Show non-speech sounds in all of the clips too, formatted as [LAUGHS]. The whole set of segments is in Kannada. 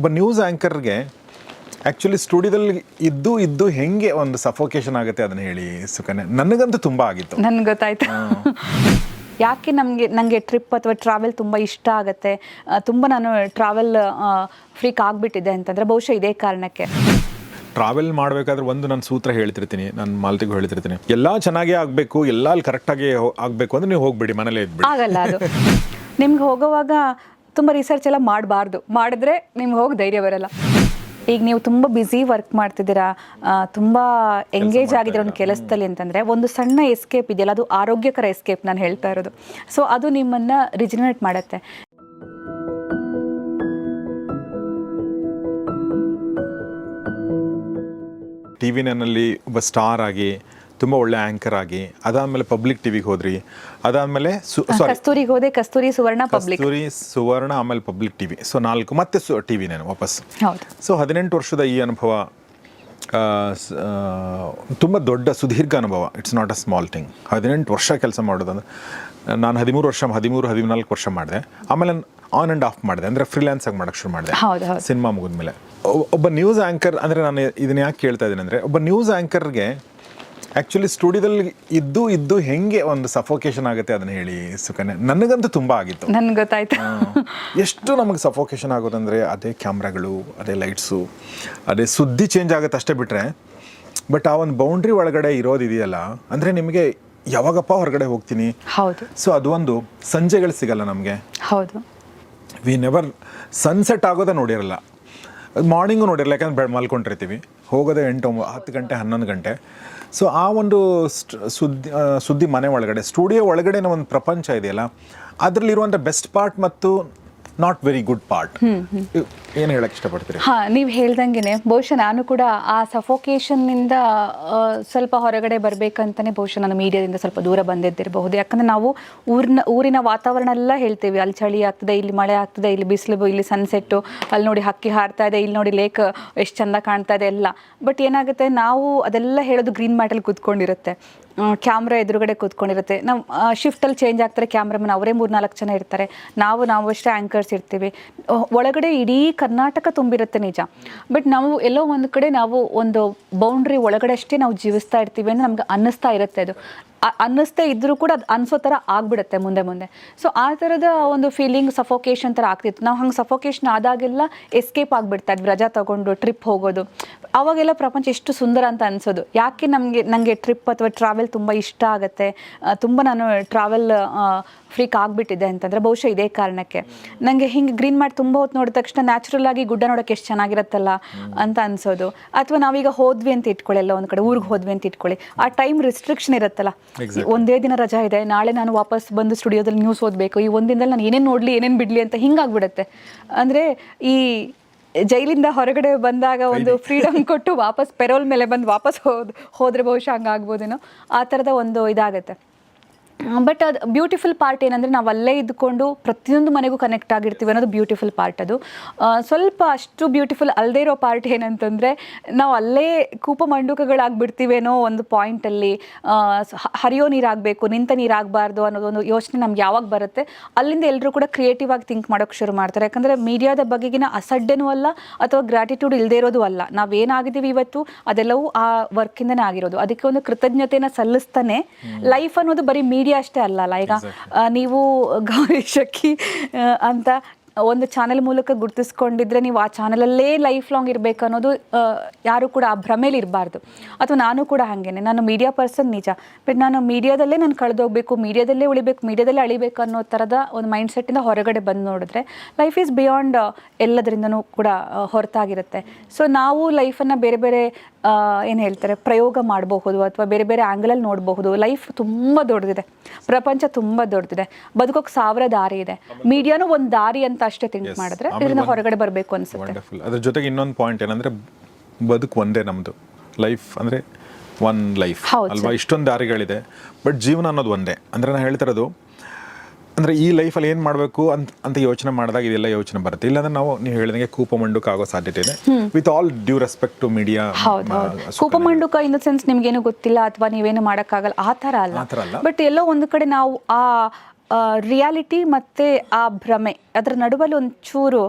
ಒಬ್ಬ ನ್ಯೂಸ್ ಆ್ಯಂಕರ್ಗೆ ಆ್ಯಕ್ಚುಲಿ ಸ್ಟುಡಿಯೋದಲ್ಲಿ ಇದ್ದು ಇದ್ದು ಹೆಂಗೆ ಒಂದು ಸಫೋಕೇಶನ್ ಆಗುತ್ತೆ ಅದನ್ನ ಹೇಳಿ ಸುಕನ್ಯಾ? ನನಗಂತೂ ತುಂಬ ಆಗಿತ್ತು. ನನ್ಗೆ ಗೊತ್ತಾಯ್ತು. ಯಾಕೆ ನಮಗೆ ನನಗೆ ಟ್ರಿಪ್ ಅಥವಾ ಟ್ರಾವೆಲ್ ತುಂಬ ಇಷ್ಟ ಆಗುತ್ತೆ? ತುಂಬ ನಾನು ಟ್ರಾವೆಲ್ ಫ್ರೀಕ್ ಆಗಿಬಿಟ್ಟಿದೆ ಅಂತಂದರೆ ಬಹುಶಃ ಇದೇ ಕಾರಣಕ್ಕೆ. ಟ್ರಾವೆಲ್ ಮಾಡಬೇಕಾದ್ರೆ ಒಂದು ನಾನು ಸೂತ್ರ ಹೇಳ್ತಿರ್ತೀನಿ ನಾನು ಮಾಲತಿಗೂ ಹೇಳ್ತಿರ್ತೀನಿ. ಎಲ್ಲ ಚೆನ್ನಾಗೇ ಆಗಬೇಕು ಎಲ್ಲ ಅಲ್ಲಿ ಕರೆಕ್ಟಾಗಿ ಆಗಬೇಕು ಅಂದರೆ ನೀವು ಹೋಗ್ಬಿಡಿ ಮನೇಲೇ ಇದ್ಬಿಡಿ. ಆಗಲ್ಲ ಅದು. ನಿಮ್ಗೆ ಹೋಗೋವಾಗ ತುಂಬ ರಿಸರ್ಚ್ ಎಲ್ಲ ಮಾಡಬಾರ್ದು. ಮಾಡಿದ್ರೆ ನಿಮ್ಗೆ ಹೋಗಿ ಧೈರ್ಯ ಬರಲ್ಲ. ಈಗ ನೀವು ತುಂಬ ಬ್ಯುಸಿ ವರ್ಕ್ ಮಾಡ್ತಿದ್ದೀರಾ ತುಂಬ ಎಂಗೇಜ್ ಆಗಿದ್ದೀರ ಒಂದು ಕೆಲಸದಲ್ಲಿ ಅಂತಂದರೆ ಒಂದು ಸಣ್ಣ ಎಸ್ಕೇಪ್ ಇದೆಯಲ್ಲ ಅದು ಆರೋಗ್ಯಕರ ಎಸ್ಕೇಪ್ ನಾನು ಹೇಳ್ತಾ ಇರೋದು. ಸೊ ಅದು ನಿಮ್ಮನ್ನು ರಿಜಿನೇಟ್ ಮಾಡುತ್ತೆ. ಟಿ ವಿ ನನ್ನಲ್ಲಿ ಒಬ್ಬ ಸ್ಟಾರ್ ಆಗಿ ತುಂಬ ಒಳ್ಳೆ ಆ್ಯಂಕರ್ ಆಗಿ ಅದಾದಮೇಲೆ ಪಬ್ಲಿಕ್ ಟಿವಿಗೆ ಹೋದ್ರಿ ಅದಾದಮೇಲೆ ಕಸ್ತೂರಿಗೆ ಹೋದೆ ಕಸ್ತೂರಿ ಸುವರ್ಣ ಪಬ್ಲಿಕ್ ಕಸ್ತೂರಿ ಸುವರ್ಣ ಆಮೇಲೆ ಪಬ್ಲಿಕ್ ಟಿವಿ ಸೊ ನಾಲ್ಕು ಮತ್ತೆ ಸು ಟಿ ವಿ ನಾನು ವಾಪಸ್. ಸೊ ಹದಿನೆಂಟು ವರ್ಷದ ಈ ಅನುಭವ ತುಂಬ ದೊಡ್ಡ ಸುದೀರ್ಘ ಅನುಭವ. It's not a small thing ಹದಿನೆಂಟು ವರ್ಷ ಕೆಲಸ ಮಾಡೋದಂದ್ರೆ ನಾನು ಹದಿಮೂರು ವರ್ಷ ಹದಿಮೂರು ಹದಿನಾಲ್ಕು ವರ್ಷ ಮಾಡಿದೆ. ಆಮೇಲೆ ಆನ್ ಆ್ಯಂಡ್ ಆಫ್ ಮಾಡಿದೆ. ಅಂದರೆ ಫ್ರೀಲ್ಯಾನ್ಸ್ ಆಗಿ ಮಾಡೋಕ್ಕೆ ಶುರು ಮಾಡಿದೆ. ಸಿನಿಮಾ ಮುಗಿದ್ಮೇಲೆ. ಒಬ್ಬ ನ್ಯೂಸ್ ಆ್ಯಂಕರ್ ಅಂದರೆ ನಾನು ಇದನ್ನ ಯಾಕೆ ಕೇಳ್ತಾ ಇದ್ದೀನಿ ಅಂದರೆ ಒಬ್ಬ ನ್ಯೂಸ್ ಆ್ಯಂಕರ್ಗೆ ಆ್ಯಕ್ಚುಲಿ ಸ್ಟುಡಿಯೋದಲ್ಲಿ ಇದ್ದು ಇದ್ದು ಹೆಂಗೆ ಒಂದು ಸಫೋಕೇಶನ್ ಆಗುತ್ತೆ ಅದನ್ನ ಹೇಳಿ ಸುಕನ್ಯಾ? ನನಗಂತೂ ತುಂಬ ಆಗಿತ್ತು. ನನ್ಗೆ ಗೊತ್ತಾಯ್ತು. ಎಷ್ಟು ನಮಗೆ ಸಫೋಕೇಶನ್ ಆಗೋದಂದ್ರೆ ಅದೇ ಕ್ಯಾಮ್ರಾಗಳು ಅದೇ ಲೈಟ್ಸು ಅದೇ ಸುದ್ದಿ ಚೇಂಜ್ ಆಗುತ್ತೆ ಅಷ್ಟೇ ಬಿಟ್ಟರೆ ಬಟ್ ಆ ಒಂದು ಬೌಂಡ್ರಿ ಒಳಗಡೆ ಇರೋದಿದೆಯಲ್ಲ ಅಂದರೆ ನಿಮಗೆ ಯಾವಾಗಪ್ಪ ಹೊರಗಡೆ ಹೋಗ್ತೀನಿ? ಹೌದು. ಸೊ ಅದು ಒಂದು ಸಂಜೆಗಳು ಸಿಗಲ್ಲ ನಮಗೆ. ಹೌದು. ವಿ ನೆವರ್ ಸನ್ಸೆಟ್ ಆಗೋದೇ ನೋಡಿರಲ್ಲ. ಮಾರ್ನಿಂಗು ನೋಡಿರಲ್ಲ ಯಾಕಂದ್ರೆ ಮಲ್ಕೊಂಡಿರ್ತೀವಿ. ಹೋಗೋದೇ ಎಂಟು ಹತ್ತು ಗಂಟೆ ಹನ್ನೊಂದು ಗಂಟೆ. ಸೊ ಆ ಒಂದು ಸುದ್ದಿ ಸುದ್ದಿ ಮನೆ ಒಳಗಡೆ ಸ್ಟುಡಿಯೋ ಒಳಗಡೆನ ಒಂದು ಪ್ರಪಂಚ ಇದೆಯಲ್ಲ, ಅದರಲ್ಲಿರುವಂಥ ಬೆಸ್ಟ್ ಪಾರ್ಟ್ ಮತ್ತು ನಾಟ್ ವೆರಿ ಗುಡ್ ಪಾರ್ಟ್ ಏನು ಹೇಳಕ್ಕೆ ಇಷ್ಟಪಡ್ತೀರಿ? ಹಾ ನೀವು ಹೇಳ್ದಂಗೆನೆ ಬಹುಶಃ ನಾನು ಕೂಡ ಆ ಸಫೋಕೇಶನ್ನಿಂದ ಸ್ವಲ್ಪ ಹೊರಗಡೆ ಬರಬೇಕಂತಾನೆ ಬಹುಶಃ ನಾನು ಮೀಡಿಯಾದಿಂದ ಸ್ವಲ್ಪ ದೂರ ಬಂದಿದ್ದಿರಬಹುದು. ಯಾಕಂದ್ರೆ ನಾವು ಊರಿನ ಊರಿನ ವಾತಾವರಣ ಎಲ್ಲ ಹೇಳ್ತೀವಿ. ಅಲ್ಲಿ ಚಳಿ ಆಗ್ತದೆ ಇಲ್ಲಿ ಮಳೆ ಆಗ್ತದೆ ಇಲ್ಲಿ ಬಿಸಿಲು ಇಲ್ಲಿ ಸನ್ಸೆಟ್ಟು ಅಲ್ಲಿ ನೋಡಿ ಹಕ್ಕಿ ಹಾರ್ತಾ ಇದೆ ಇಲ್ಲಿ ನೋಡಿ ಲೇಕ್ ಎಷ್ಟು ಚಂದ ಕಾಣ್ತಾ ಇದೆ ಎಲ್ಲ. ಬಟ್ ಏನಾಗುತ್ತೆ ನಾವು ಅದೆಲ್ಲ ಹೇಳೋದು ಗ್ರೀನ್ ಮ್ಯಾಟಲ್ಲಿ ಕೂತ್ಕೊಂಡಿರುತ್ತೆ. ಕ್ಯಾಮ್ರಾ ಎದುರುಗಡೆ ಕೂತ್ಕೊಂಡಿರುತ್ತೆ. ನಾವು ಶಿಫ್ಟಲ್ಲಿ ಚೇಂಜ್ ಆಗ್ತಾರೆ ಕ್ಯಾಮ್ರಾಮನ್ ಅವರೇ ಮೂರು ನಾಲ್ಕು ಜನ ಇರ್ತಾರೆ. ನಾವು ನಾವು ಅಷ್ಟೇ ಆ್ಯಂಕರ್ಸ್ ಇರ್ತೀವಿ. ಒಳಗಡೆ ಇಡೀ ಕರ್ನಾಟಕ ತುಂಬಿರುತ್ತೆ ನಿಜ. ಬಟ್ ನಾವು ಎಲ್ಲೋ ಒಂದು ಕಡೆ ನಾವು ಒಂದು ಬೌಂಡ್ರಿ ಒಳಗಡೆ ಅಷ್ಟೇ ನಾವು ಜೀವಿಸ್ತಾ ಇರ್ತೀವಿ ಅಂದರೆ ನಮ್ಗೆ ಅನ್ನಿಸ್ತಾ ಇರುತ್ತೆ ಅದು. ಅನ್ನಿಸ್ತಾ ಇದ್ದರೂ ಕೂಡ ಅದು ಅನ್ಸೋ ಥರ ಆಗಿಬಿಡುತ್ತೆ ಮುಂದೆ ಮುಂದೆ. ಸೊ ಆ ಥರದ ಒಂದು ಫೀಲಿಂಗ್ ಸಫೋಕೇಶನ್ ಥರ ಆಗ್ತಿತ್ತು. ನಾವು ಹಂಗೆ ಸಫೋಕೇಶನ್ ಆದಾಗೆಲ್ಲ ಎಸ್ಕೇಪ್ ಆಗಿಬಿಡ್ತಾ ಇದ್ವಿ. ರಜಾ ತಗೊಂಡು ಟ್ರಿಪ್ ಹೋಗೋದು. ಅವಾಗೆಲ್ಲ ಪ್ರಪಂಚ ಎಷ್ಟು ಸುಂದರ ಅಂತ ಅನ್ಸೋದು. ಯಾಕೆ ನಮಗೆ ನನಗೆ ಟ್ರಿಪ್ ಅಥವಾ ಟ್ರಾವೆಲ್ ತುಂಬ ಇಷ್ಟ ಆಗುತ್ತೆ? ತುಂಬ ನಾನು ಟ್ರಾವೆಲ್ ಫ್ರೀಕ್ ಆಗಿಬಿಟ್ಟಿದೆ ಅಂತಂದರೆ ಬಹುಶಃ ಇದೇ ಕಾರಣಕ್ಕೆ. ನನಗೆ ಹಿಂಗೆ ಗ್ರೀನ್ ಮಾಡಿ ತುಂಬ ಹೊತ್ತು ನೋಡಿದ ತಕ್ಷಣ ನ್ಯಾಚುರಲ್ ಆಗಿ ಗುಡ್ಡ ನೋಡೋಕೆ ಎಷ್ಟು ಚೆನ್ನಾಗಿರುತ್ತಲ್ಲ ಅಂತ ಅನ್ಸೋದು. ಅಥವಾ ನಾವೀಗ ಹೋದ್ವಿ ಅಂತ ಇಟ್ಕೊಳ್ಳಿ ಎಲ್ಲ ಒಂದು ಕಡೆ ಊರಿಗೆ ಹೋದ್ವಿ ಅಂತ ಇಟ್ಕೊಳ್ಳಿ. ಆ ಟೈಮ್ ರಿಸ್ಟ್ರಿಕ್ಷನ್ ಇರುತ್ತಲ್ಲ. ಒಂದೇ ದಿನ ರಜಾ ಇದೆ ನಾಳೆ ನಾನು ವಾಪಸ್ ಬಂದು ಸ್ಟುಡಿಯೋದಲ್ಲಿ ನ್ಯೂಸ್ ಓದಬೇಕು ಈ ಒಂದಿನದಲ್ಲಿ ನಾನು ಏನೇನು ನೋಡಲಿ ಏನೇನು ಬಿಡಲಿ ಅಂತ ಹಿಂಗಾಗ್ಬಿಡುತ್ತೆ ಅಂದರೆ ಈ ಜೈಲಿಂದ ಹೊರಗಡೆ ಬಂದಾಗ ಒಂದು ಫ್ರೀಡಮ್ [LAUGHS] ಕೊಟ್ಟು ವಾಪಸ್ ಪೆರೋಲ್ ಮೇಲೆ ಬಂದು ವಾಪಸ್ ಹೋದ್ ಹೋದ್ರೆ ಬಹುಶಃ ಹಂಗಾಗ್ಬೋದೇನೋ ಆ ಥರದ ಒಂದು ಇದಾಗುತ್ತೆ. ಬಟ್ ಅದು ಬ್ಯೂಟಿಫುಲ್ ಪಾರ್ಟ್ ಏನಂದರೆ ನಾವು ಅಲ್ಲೇ ಇದ್ದುಕೊಂಡು ಪ್ರತಿಯೊಂದು ಮನೆಗೂ ಕನೆಕ್ಟ್ ಆಗಿರ್ತೀವಿ ಅನ್ನೋದು ಬ್ಯೂಟಿಫುಲ್ ಪಾರ್ಟ್ ಅದು. ಸ್ವಲ್ಪ ಅಷ್ಟು ಬ್ಯೂಟಿಫುಲ್ ಅಲ್ಲದೇ ಇರೋ ಪಾರ್ಟ್ ಏನಂತಂದರೆ ನಾವು ಅಲ್ಲೇ ಕೂಪ ಮಂಡುಕಗಳಾಗ್ಬಿಡ್ತೀವೇನೋ ಒಂದು ಪಾಯಿಂಟಲ್ಲಿ ಹರಿಯೋ ನೀರಾಗಬೇಕು ನಿಂತ ನೀರಾಗಬಾರ್ದು ಅನ್ನೋದೊಂದು ಯೋಚನೆ ನಮ್ಗೆ ಯಾವಾಗ ಬರುತ್ತೆ ಅಲ್ಲಿಂದ ಎಲ್ಲರೂ ಕೂಡ ಕ್ರಿಯೇಟಿವ್ ಆಗಿ ಥಿಂಕ್ ಮಾಡೋಕ್ಕೆ ಶುರು ಮಾಡ್ತಾರೆ. ಯಾಕಂದರೆ ಮೀಡಿಯಾದ ಬಗೆಗಿನ ಅಸಡ್ಡೆನೂ ಅಲ್ಲ ಅಥವಾ ಗ್ರ್ಯಾಟಿಟ್ಯೂಡ್ ಇಲ್ಲದೇ ಇರೋದು ಅಲ್ಲ. ನಾವೇನಾಗಿದ್ದೀವಿ ಇವತ್ತು ಅದೆಲ್ಲವೂ ಆ ವರ್ಕಿಂದನೇ ಆಗಿರೋದು. ಅದಕ್ಕೆ ಒಂದು ಕೃತಜ್ಞತೆನ ಸಲ್ಲಿಸ್ತಾನೆ ಲೈಫ್ ಅನ್ನೋದು ಬರೀ ಮೀಡಿಯಾ ಅಷ್ಟೇ ಅಲ್ಲ ಅಲ್ಲ ಈಗ ನೀವು ಗೌರಿ ಶಕ್ಕಿ ಅಂತ ಒಂದು ಚಾನೆಲ್ ಮೂಲಕ ಗುರುತಿಸ್ಕೊಂಡಿದ್ರೆ ನೀವು ಆ ಚಾನಲಲ್ಲೇ ಲೈಫ್ ಲಾಂಗ್ ಇರಬೇಕು ಅನ್ನೋದು ಯಾರು ಕೂಡ ಆ ಭ್ರಮೇಲಿ ಇರಬಾರ್ದು. ಅಥವಾ ನಾನು ಕೂಡ ಹಾಗೇನೆ. ನಾನು ಮೀಡಿಯಾ ಪರ್ಸನ್ ನಿಜ. ಬಟ್ ನಾನು ಮೀಡಿಯಾದಲ್ಲೇ ನಾನು ಕಳೆದೋಗ್ಬೇಕು ಮೀಡಿಯಾದಲ್ಲೇ ಉಳಿಬೇಕು ಮೀಡಿಯಾದಲ್ಲೇ ಅಳಿಬೇಕು ಅನ್ನೋ ಥರದ ಒಂದು ಮೈಂಡ್ ಸೆಟ್ಟಿಂದ ಹೊರಗಡೆ ಬಂದು ನೋಡಿದ್ರೆ ಲೈಫ್ ಈಸ್ ಬಿಯಾಂಡ್ ಎಲ್ಲದರಿಂದನೂ ಕೂಡ ಹೊರತಾಗಿರುತ್ತೆ. ಸೊ ನಾವು ಲೈಫನ್ನು ಬೇರೆ ಬೇರೆ ಏನು ಹೇಳ್ತಾರೆ ಪ್ರಯೋಗ ಮಾಡಬಹುದು ಅಥವಾ ಬೇರೆ ಬೇರೆ ಆ್ಯಂಗಲಲ್ಲಿ ನೋಡಬಹುದು. ಲೈಫ್ ತುಂಬ ದೊಡ್ಡದಿದೆ. ಪ್ರಪಂಚ ತುಂಬ ದೊಡ್ಡದಿದೆ. ಬದುಕೋಕೆ ಸಾವಿರ ದಾರಿ ಇದೆ. ಮೀಡಿಯಾನು ಒಂದು ದಾರಿ ಅಂತ ಅಷ್ಟೇ ಥಿಂಕ್ ಮಾಡಿದ್ರೆ ಇದರಿಂದ ಹೊರಗಡೆ ಬರಬೇಕು ಅನ್ಸುತ್ತೆ. ವಂಡರ್ಫುಲ್ ಅದ್ರ ಜೊತೆಗೆ ಇನ್ನೊಂದು ಪಾಯಿಂಟ್ ಏನಂದ್ರೆ ಬದುಕು ಒಂದೇ ನಮ್ಮದು ಲೈಫ್ ಅಂದರೆ ಒನ್ ಲೈಫ್ ಅಲ್ವಾ? ಇಷ್ಟೊಂದು ದಾರಿಗಳಿದೆ. ಬಟ್ ಜೀವನ ಅನ್ನೋದು ಒಂದೇ. ಅಂದ್ರೆ ನಾನು ಹೇಳ್ತಿರೋದು ಅಂದರೆ ಈ ಲೈಫಲ್ಲಿ ಏನು ಮಾಡಬೇಕು ಅಂತ ಅಂತ ಯೋಚನೆ ಮಾಡಿದಾಗ ಇದೆಲ್ಲ ಯೋಚನೆ ಬರುತ್ತೆ. ಇಲ್ಲಾಂದ್ರೆ ನಾವು ನೀವು ಹೇಳಿದಂಗೆ ಕೂಪ ಮಂಡುಕ ಆಗೋ ಸಾಧ್ಯತೆ ಇದೆ. With all due respect to media ಕೂಪ ಮಂಡುಕ ಕೂಪಮಂಡುಕ ಇನ್ ದ ಸೆನ್ಸ್ ನಿಮ್ಗೇನು ಗೊತ್ತಿಲ್ಲ ಅಥವಾ ನೀವೇನು ಮಾಡೋಕ್ಕಾಗಲ್ಲ ಅಲ್ಲ. ಆ ಥರ ಅಲ್ಲ. ಬಟ್ ಎಲ್ಲೋ ಒಂದು ಕಡೆ ನಾವು ಆ ರಿಯಾಲಿಟಿ ಮತ್ತು ಆ ಭ್ರಮೆ ಅದರ ನಡುವಲ್ಲಿ ಒಂಚೂರು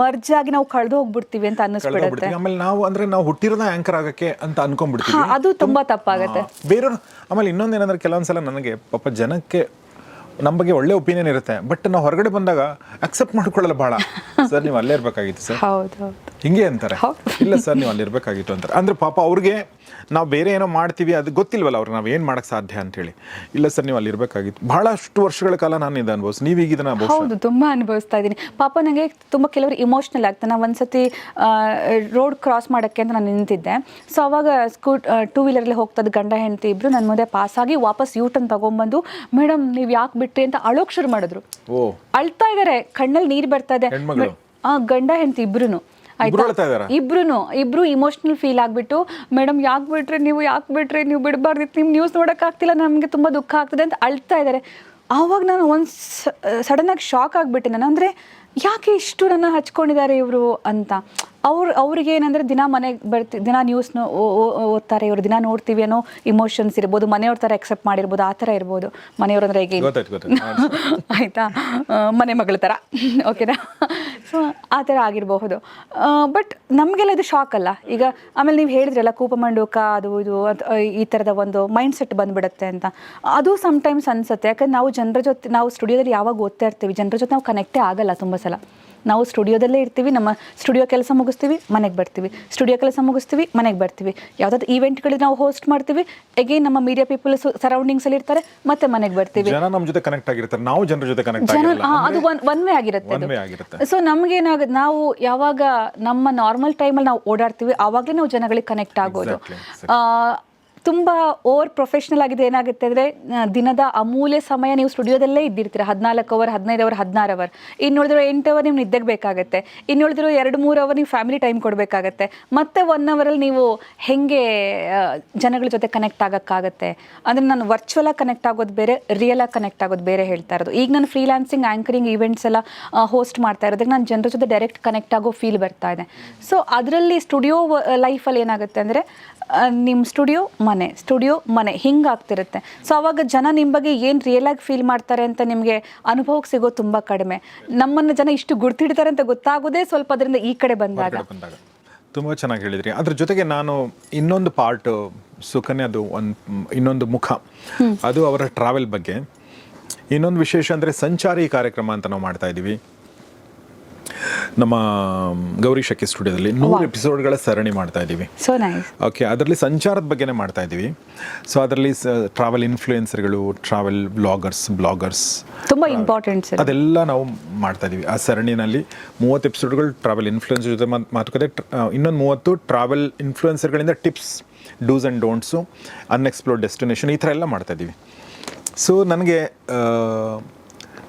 ಮರ್ಜ್ ಆಗಿ ನಾವು ಕಳೆದು ಹೋಗ್ಬಿಡ್ತೀವಿ ಅಂತ ಅನ್ನಿಸ್ಬಿಡುತ್ತೆ. ಆಮೇಲೆ ನಾವು ಅಂದ್ರೆ ನಾವು ಹುಟ್ಟಿರೋದ ಆಂಕರ್ ಆಗಕ್ಕೆ ಅಂತ ಅನ್ಕೊಂಡ್ಬಿಡ್ತೀವಿ. ಅದು ತುಂಬಾ ತಪ್ಪಾಗುತ್ತೆ. ಬೇರೆಯವ್ರು ಆಮೇಲೆ ಇನ್ನೊಂದೇನಂದ್ರೆ ಕೆಲವೊಂದ್ಸಲ ನನಗೆ ಪಾಪ ಜನಕ್ಕೆ ನಮ್ಮ ಬಗ್ಗೆ ಒಳ್ಳೆ ಒಪಿನಿಯನ್ ಇರುತ್ತೆ ಬಟ್ ನಾವು ಹೊರಗಡೆ ಬಂದಾಗ ಅಕ್ಸೆಪ್ಟ್ ಮಾಡ್ಕೊಳ್ಳಲ್ಲ ಭಾಳ ಸರ್ [LAUGHS] ನೀವು ಅಲ್ಲೇ ಇರ್ಬೇಕಾಗಿತ್ತು ಸರ್ ಹೌದು ಹೌದು. ಹಿಂಗೆ ಅಂತಾರೆ. ಇಲ್ಲ ಸರ್ ನೀವು ಅಲ್ಲಿ ಇರ್ಬೇಕಾಗಿತ್ತು ಅಂತಾರೆ. ಅಂದ್ರೆ ಪಾಪ ಅವ್ರಿಗೆ ನಾವು ಬೇರೆ ಏನೋ ಮಾಡ್ತೀವಿ ಅದು ಗೊತ್ತಿಲ್ವಲ್ಲ ಅವ್ರಿಗೆ ನಾವು ಏನು ಮಾಡೋಕ್ಕೆ ಸಾಧ್ಯ ಅಂತೇಳಿ. ಇಲ್ಲ ಸರ್ ನೀವು ಅಲ್ಲಿ ಇರ್ಬೇಕಾಗಿತ್ತು ಬಹಳಷ್ಟು ವರ್ಷಗಳ ಕಾಲ ನಾನು ಇದು ಅನುಭವಿಸ್ ನೀವು ಈಗ ಇದನ್ನ ಹೌದು ತುಂಬಾ ಅನುಭವಿಸ್ತಾ ಇದ್ದೀನಿ. ಪಾಪ ನನಗೆ ತುಂಬ ಕೆಲವರು ಇಮೋಷ್ನಲ್ ಆಗ್ತಾರೆ. ನಾವು ಒಂದ್ಸತಿ ರೋಡ್ ಕ್ರಾಸ್ ಮಾಡೋಕ್ಕೆ ಅಂತ ನಾನು ನಿಂತಿದ್ದೆ. ಸೊ ಅವಾಗ ಸ್ಕೂಟ್ ಟೂ ವೀಲರಲ್ಲಿ ಹೋಗ್ತದ ಗಂಡ ಹೆಂಡತಿ ಇಬ್ರು. ನನ್ನ ಮುಂದೆ ಪಾಸ್ ಆಗಿ ವಾಪಸ್ ಯೂ ಟರ್ನ್ ತಗೊಂಡ್ಬಂದು ಮೇಡಮ್ ನೀವು ಯಾಕೆ ಬಿಟ್ರಿ? ಅಂತ ಅಳೋಕ್ ಶುರು ಮಾಡಿದ್ರು. ಅಳ್ತಾ ಇದ್ದಾರೆ ಕಣ್ಣಲ್ಲಿ ನೀರು ಬರ್ತಾ ಇದೆ. ಆ ಗಂಡ ಹೆಂಡತಿ ಇಬ್ರು ಇಬ್ರು? ಇಬ್ರು ಇಮೋಷನಲ್ ಫೀಲ್ ಆಗ್ಬಿಟ್ಟು ಮೇಡಮ್ ಯಾಕೆ ಬಿಟ್ರೆ ನೀವು ಯಾಕೆ ಬಿಟ್ರೆ ನೀವು ಬಿಡಬಾರ್ದಿತ್ತು? ನಿಮ್ಮ ನ್ಯೂಸ್ ನೋಡೋಕ್ಕಾಗ್ತಿಲ್ಲ ನಮಗೆ ತುಂಬ ದುಃಖ ಆಗ್ತದೆ ಅಂತ ಅಳ್ತಾ ಇದ್ದಾರೆ ಆವಾಗ ನಾನು ಒಂದು ಸಡನ್ನಾಗಿ ಶಾಕ್ ಆಗಿಬಿಟ್ಟೆ ನಾನು. ಅಂದರೆ ಯಾಕೆ ಇಷ್ಟು ನನ್ನ ಹಚ್ಕೊಂಡಿದ್ದಾರೆ ಇವರು? ಅಂತ. ಅವ್ರು ಅವ್ರಿಗೆ ಏನಂದರೆ ದಿನ ಮನೆಗೆ ಬರ್ತಿ ದಿನ ನ್ಯೂಸ್ನ ಓದ್ತಾರೆ. ಇವರು ದಿನ ನೋಡ್ತೀವಿ ಅನ್ನೋ ಇಮೋಷನ್ಸ್ ಇರ್ಬೋದು. ಮನೆಯವ್ರ ಥರ ಎಕ್ಸೆಪ್ಟ್ ಮಾಡಿರ್ಬೋದು. ಆ ಥರ ಇರ್ಬೋದು. ಮನೆಯವ್ರು ಅಂದ್ರೆ ಹೇಗೆ? [LAUGHS] ಆಯಿತಾ? ಮನೆ ಮಗಳ ಥರ ಓಕೆನಾ ಸೊ ಆ ಥರ ಆಗಿರಬಹುದು. ಬಟ್ ನಮಗೆಲ್ಲ ಇದು ಶಾಕ್ ಅಲ್ಲ. ಈಗ ಆಮೇಲೆ ನೀವು ಹೇಳಿದ್ರಲ್ಲ ಕೂಪಮಂಡೂಕ ಅದು ಇದು ಈ ಥರದ ಒಂದು ಮೈಂಡ್ ಸೆಟ್ ಬಂದ್ಬಿಡುತ್ತೆ ಅಂತ. ಅದು ಸಮ್ಟೈಮ್ಸ್ ಅನ್ಸುತ್ತೆ. ಯಾಕಂದ್ರೆ ನಾವು ಜನರ ಜೊತೆ ನಾವು ಸ್ಟುಡಿಯೋದಲ್ಲಿ ಯಾವಾಗ ಓದ್ತಾ ಇರ್ತೀವಿ ಜನರ ಜೊತೆ ನಾವು ಕನೆಕ್ಟೇ ಆಗಲ್ಲ ತುಂಬ ಸಲ. ನಾವು ಸ್ಟುಡಿಯೋದಲ್ಲೇ ಇರ್ತೀವಿ ನಮ್ಮ ಸ್ಟುಡಿಯೋ ಕೆಲಸ ಮುಗಿಸ್ತೀವಿ ಮನೆಗೆ ಬರ್ತೀವಿ. ಸ್ಟುಡಿಯೋ ಕೆಲಸ ಮುಗಿಸ್ತೀವಿ ಮನೆಗೆ ಬರ್ತೀವಿ. ಯಾವುದಾದ್ರು ಈವೆಂಟ್ಗಳಿಗೆ ನಾವು ಹೋಸ್ಟ್ ಮಾಡ್ತೀವಿ ಅಗೇನ್ ನಮ್ಮ ಮೀಡಿಯಾ ಪೀಪಲ್ ಸರೌಂಡಿಂಗ್ಸಲ್ಲಿ ಇರ್ತಾರೆ ಮತ್ತೆ ಮನೆಗೆ ಬರ್ತೀವಿ. ಜನ ನಮ್ಮ ಜೊತೆ ಕನೆಕ್ಟ್ ಆಗಿರ್ತಾರೆ ನಾವು ಜನರ ಜೊತೆ ಕನೆಕ್ಟ್ ಆಗಿರಲ್ಲ. ಅದು ಒನ್ ವೇ ಆಗಿರುತ್ತೆ ಸೊ ನಮಗೇನಾಗ ನಾವು ಯಾವಾಗ ನಮ್ಮ ನಾರ್ಮಲ್ ಟೈಮಲ್ಲಿ ನಾವು ಓಡಾಡ್ತೀವಿ ಆವಾಗಲೇ ನಾವು ಜನಗಳಿಗೆ ಕನೆಕ್ಟ್ ಆಗೋದು. ಆ, ತುಂಬ ಓವರ್ ಪ್ರೊಫೆಷ್ನಲ್ ಆಗಿದೆ ಏನಾಗುತ್ತೆ ಅಂದರೆ ದಿನದ ಅಮೂಲ್ಯ ಸಮಯ ನೀವು ಸ್ಟುಡಿಯೋದಲ್ಲೇ ಇದ್ದಿರ್ತೀರ. ಹದಿನಾಲ್ಕು ಅವರ್ ಹದಿನೈದು ಅವರ್ ಹದಿನಾರು ಅವರ್ ಇನ್ನು ಉಳಿದಿರೋ ಎಂಟು ಅವರ್ ನೀವು ನಿದ್ದೆಗೆ ಬೇಕಾಗುತ್ತೆ. ಇನ್ನು ಉಳಿದಿರೋ ಎರಡು, ಮೂರು ಅವರ್ ನೀವು ಫ್ಯಾಮಿಲಿ ಟೈಮ್ ಕೊಡಬೇಕಾಗತ್ತೆ. ಮತ್ತೆ ಒನ್ ಅವರಲ್ಲಿ ನೀವು ಹೆಂಗೆ ಜನಗಳ ಜೊತೆ ಕನೆಕ್ಟ್ ಆಗೋಕ್ಕಾಗತ್ತೆ? ಅಂದರೆ ನಾನು ವರ್ಚುವಲಾಗಿ ಕನೆಕ್ಟ್ ಆಗೋದು ಬೇರೆ ರಿಯಲಾಗಿ ಕನೆಕ್ಟ್ ಆಗೋದು ಬೇರೆ ಹೇಳ್ತಾ ಇರೋದು. ಈಗ ನಾನು ಫ್ರೀಲ್ಯಾನ್ಸಿಂಗ್ ಆ್ಯಂಕರಿಂಗ್ ಈವೆಂಟ್ಸ್ ಎಲ್ಲ ಹೋಸ್ಟ್ ಮಾಡ್ತಾ ಇರೋದಕ್ಕೆ ನಾನು ಜನರ ಜೊತೆ ಡೈರೆಕ್ಟ್ ಕನೆಕ್ಟ್ ಆಗೋ ಫೀಲ್ ಬರ್ತಾ ಇದೆ. ಸೊ ಅದರಲ್ಲಿ ಸ್ಟುಡಿಯೋ ಲೈಫಲ್ಲಿ ಏನಾಗುತ್ತೆ ಅಂದರೆ ನಿಮ್ಮ ಸ್ಟುಡಿಯೋ ಮನೆ ಸ್ಟುಡಿಯೋ ಮನೆ ಹಿಂಗಾಗ್ತಿರುತ್ತೆ. ಸೊ ಅವಾಗ ಜನ ನಿಮ್ಮ ಬಗ್ಗೆ ಏನು ರಿಯಲಾಗಿ ಫೀಲ್ ಮಾಡ್ತಾರೆ ಅಂತ ನಿಮಗೆ ಅನುಭವಕ್ಕೆ ಸಿಗೋ ತುಂಬ ಕಡಿಮೆ. ನಮ್ಮನ್ನು ಜನ ಇಷ್ಟು ಗುರ್ತಿಡ್ತಾರೆ ಅಂತ ಗೊತ್ತಾಗೋದೇ ಸ್ವಲ್ಪ ಅದರಿಂದ ಈ ಕಡೆ ಬಂದಾಗ. ತುಂಬ ಚೆನ್ನಾಗಿ ಹೇಳಿದ್ರಿ. ಅದ್ರ ಜೊತೆಗೆ ನಾನು ಇನ್ನೊಂದು ಪಾರ್ಟ್ ಸುಕನ್ಯದು ಒಂದು ಇನ್ನೊಂದು ಮುಖ. ಅದು ಅವರ ಟ್ರಾವೆಲ್ ಬಗ್ಗೆ. ಇನ್ನೊಂದು ವಿಶೇಷ ಅಂದರೆ ಸಂಚಾರಿ ಕಾರ್ಯಕ್ರಮ ಅಂತ ನಾವು ಮಾಡ್ತಾ ಇದ್ದೀವಿ. ನಮ್ಮ ಗೌರಿ ಶಕ್ಕಿ ಸ್ಟುಡಿಯೋದಲ್ಲಿ ನೂರು ಎಪಿಸೋಡ್ಗಳ ಸರಣಿ ಮಾಡ್ತಾ ಇದ್ದೀವಿ. ಸೊ ನೈಸ್ ಓಕೆ ಅದರಲ್ಲಿ ಸಂಚಾರದ ಬಗ್ಗೆನೇ ಮಾಡ್ತಾ ಇದ್ದೀವಿ. ಸೊ ಅದರಲ್ಲಿ ಟ್ರಾವೆಲ್ ಇನ್ಫ್ಲೂಯೆನ್ಸರ್ಗಳು ಟ್ರಾವೆಲ್ ಬ್ಲಾಗರ್ಸ್ ಬ್ಲಾಗರ್ಸ್ ತುಂಬ ಇಂಪಾರ್ಟೆಂಟ್ ಅದೆಲ್ಲ ನಾವು ಮಾಡ್ತಾ ಇದ್ದೀವಿ. ಆ ಸರಣಿನಲ್ಲಿ ಮೂವತ್ತು ಎಪಿಸೋಡ್ಗಳು ಟ್ರಾವೆಲ್ ಇನ್ಫ್ಲೂಯೆನ್ಸರ್ ಜೊತೆ ಮಾತ್- ಮಾತುಕತೆ ಇನ್ನೊಂದು ಮೂವತ್ತು travel ಇನ್ಫ್ಲೂಯೆನ್ಸರ್ಗಳಿಂದ tips dos and don'ts unexplored destination ಈ ಥರ ಎಲ್ಲ ಮಾಡ್ತಾ ಇದ್ದೀವಿ. ಸೊ ನನಗೆ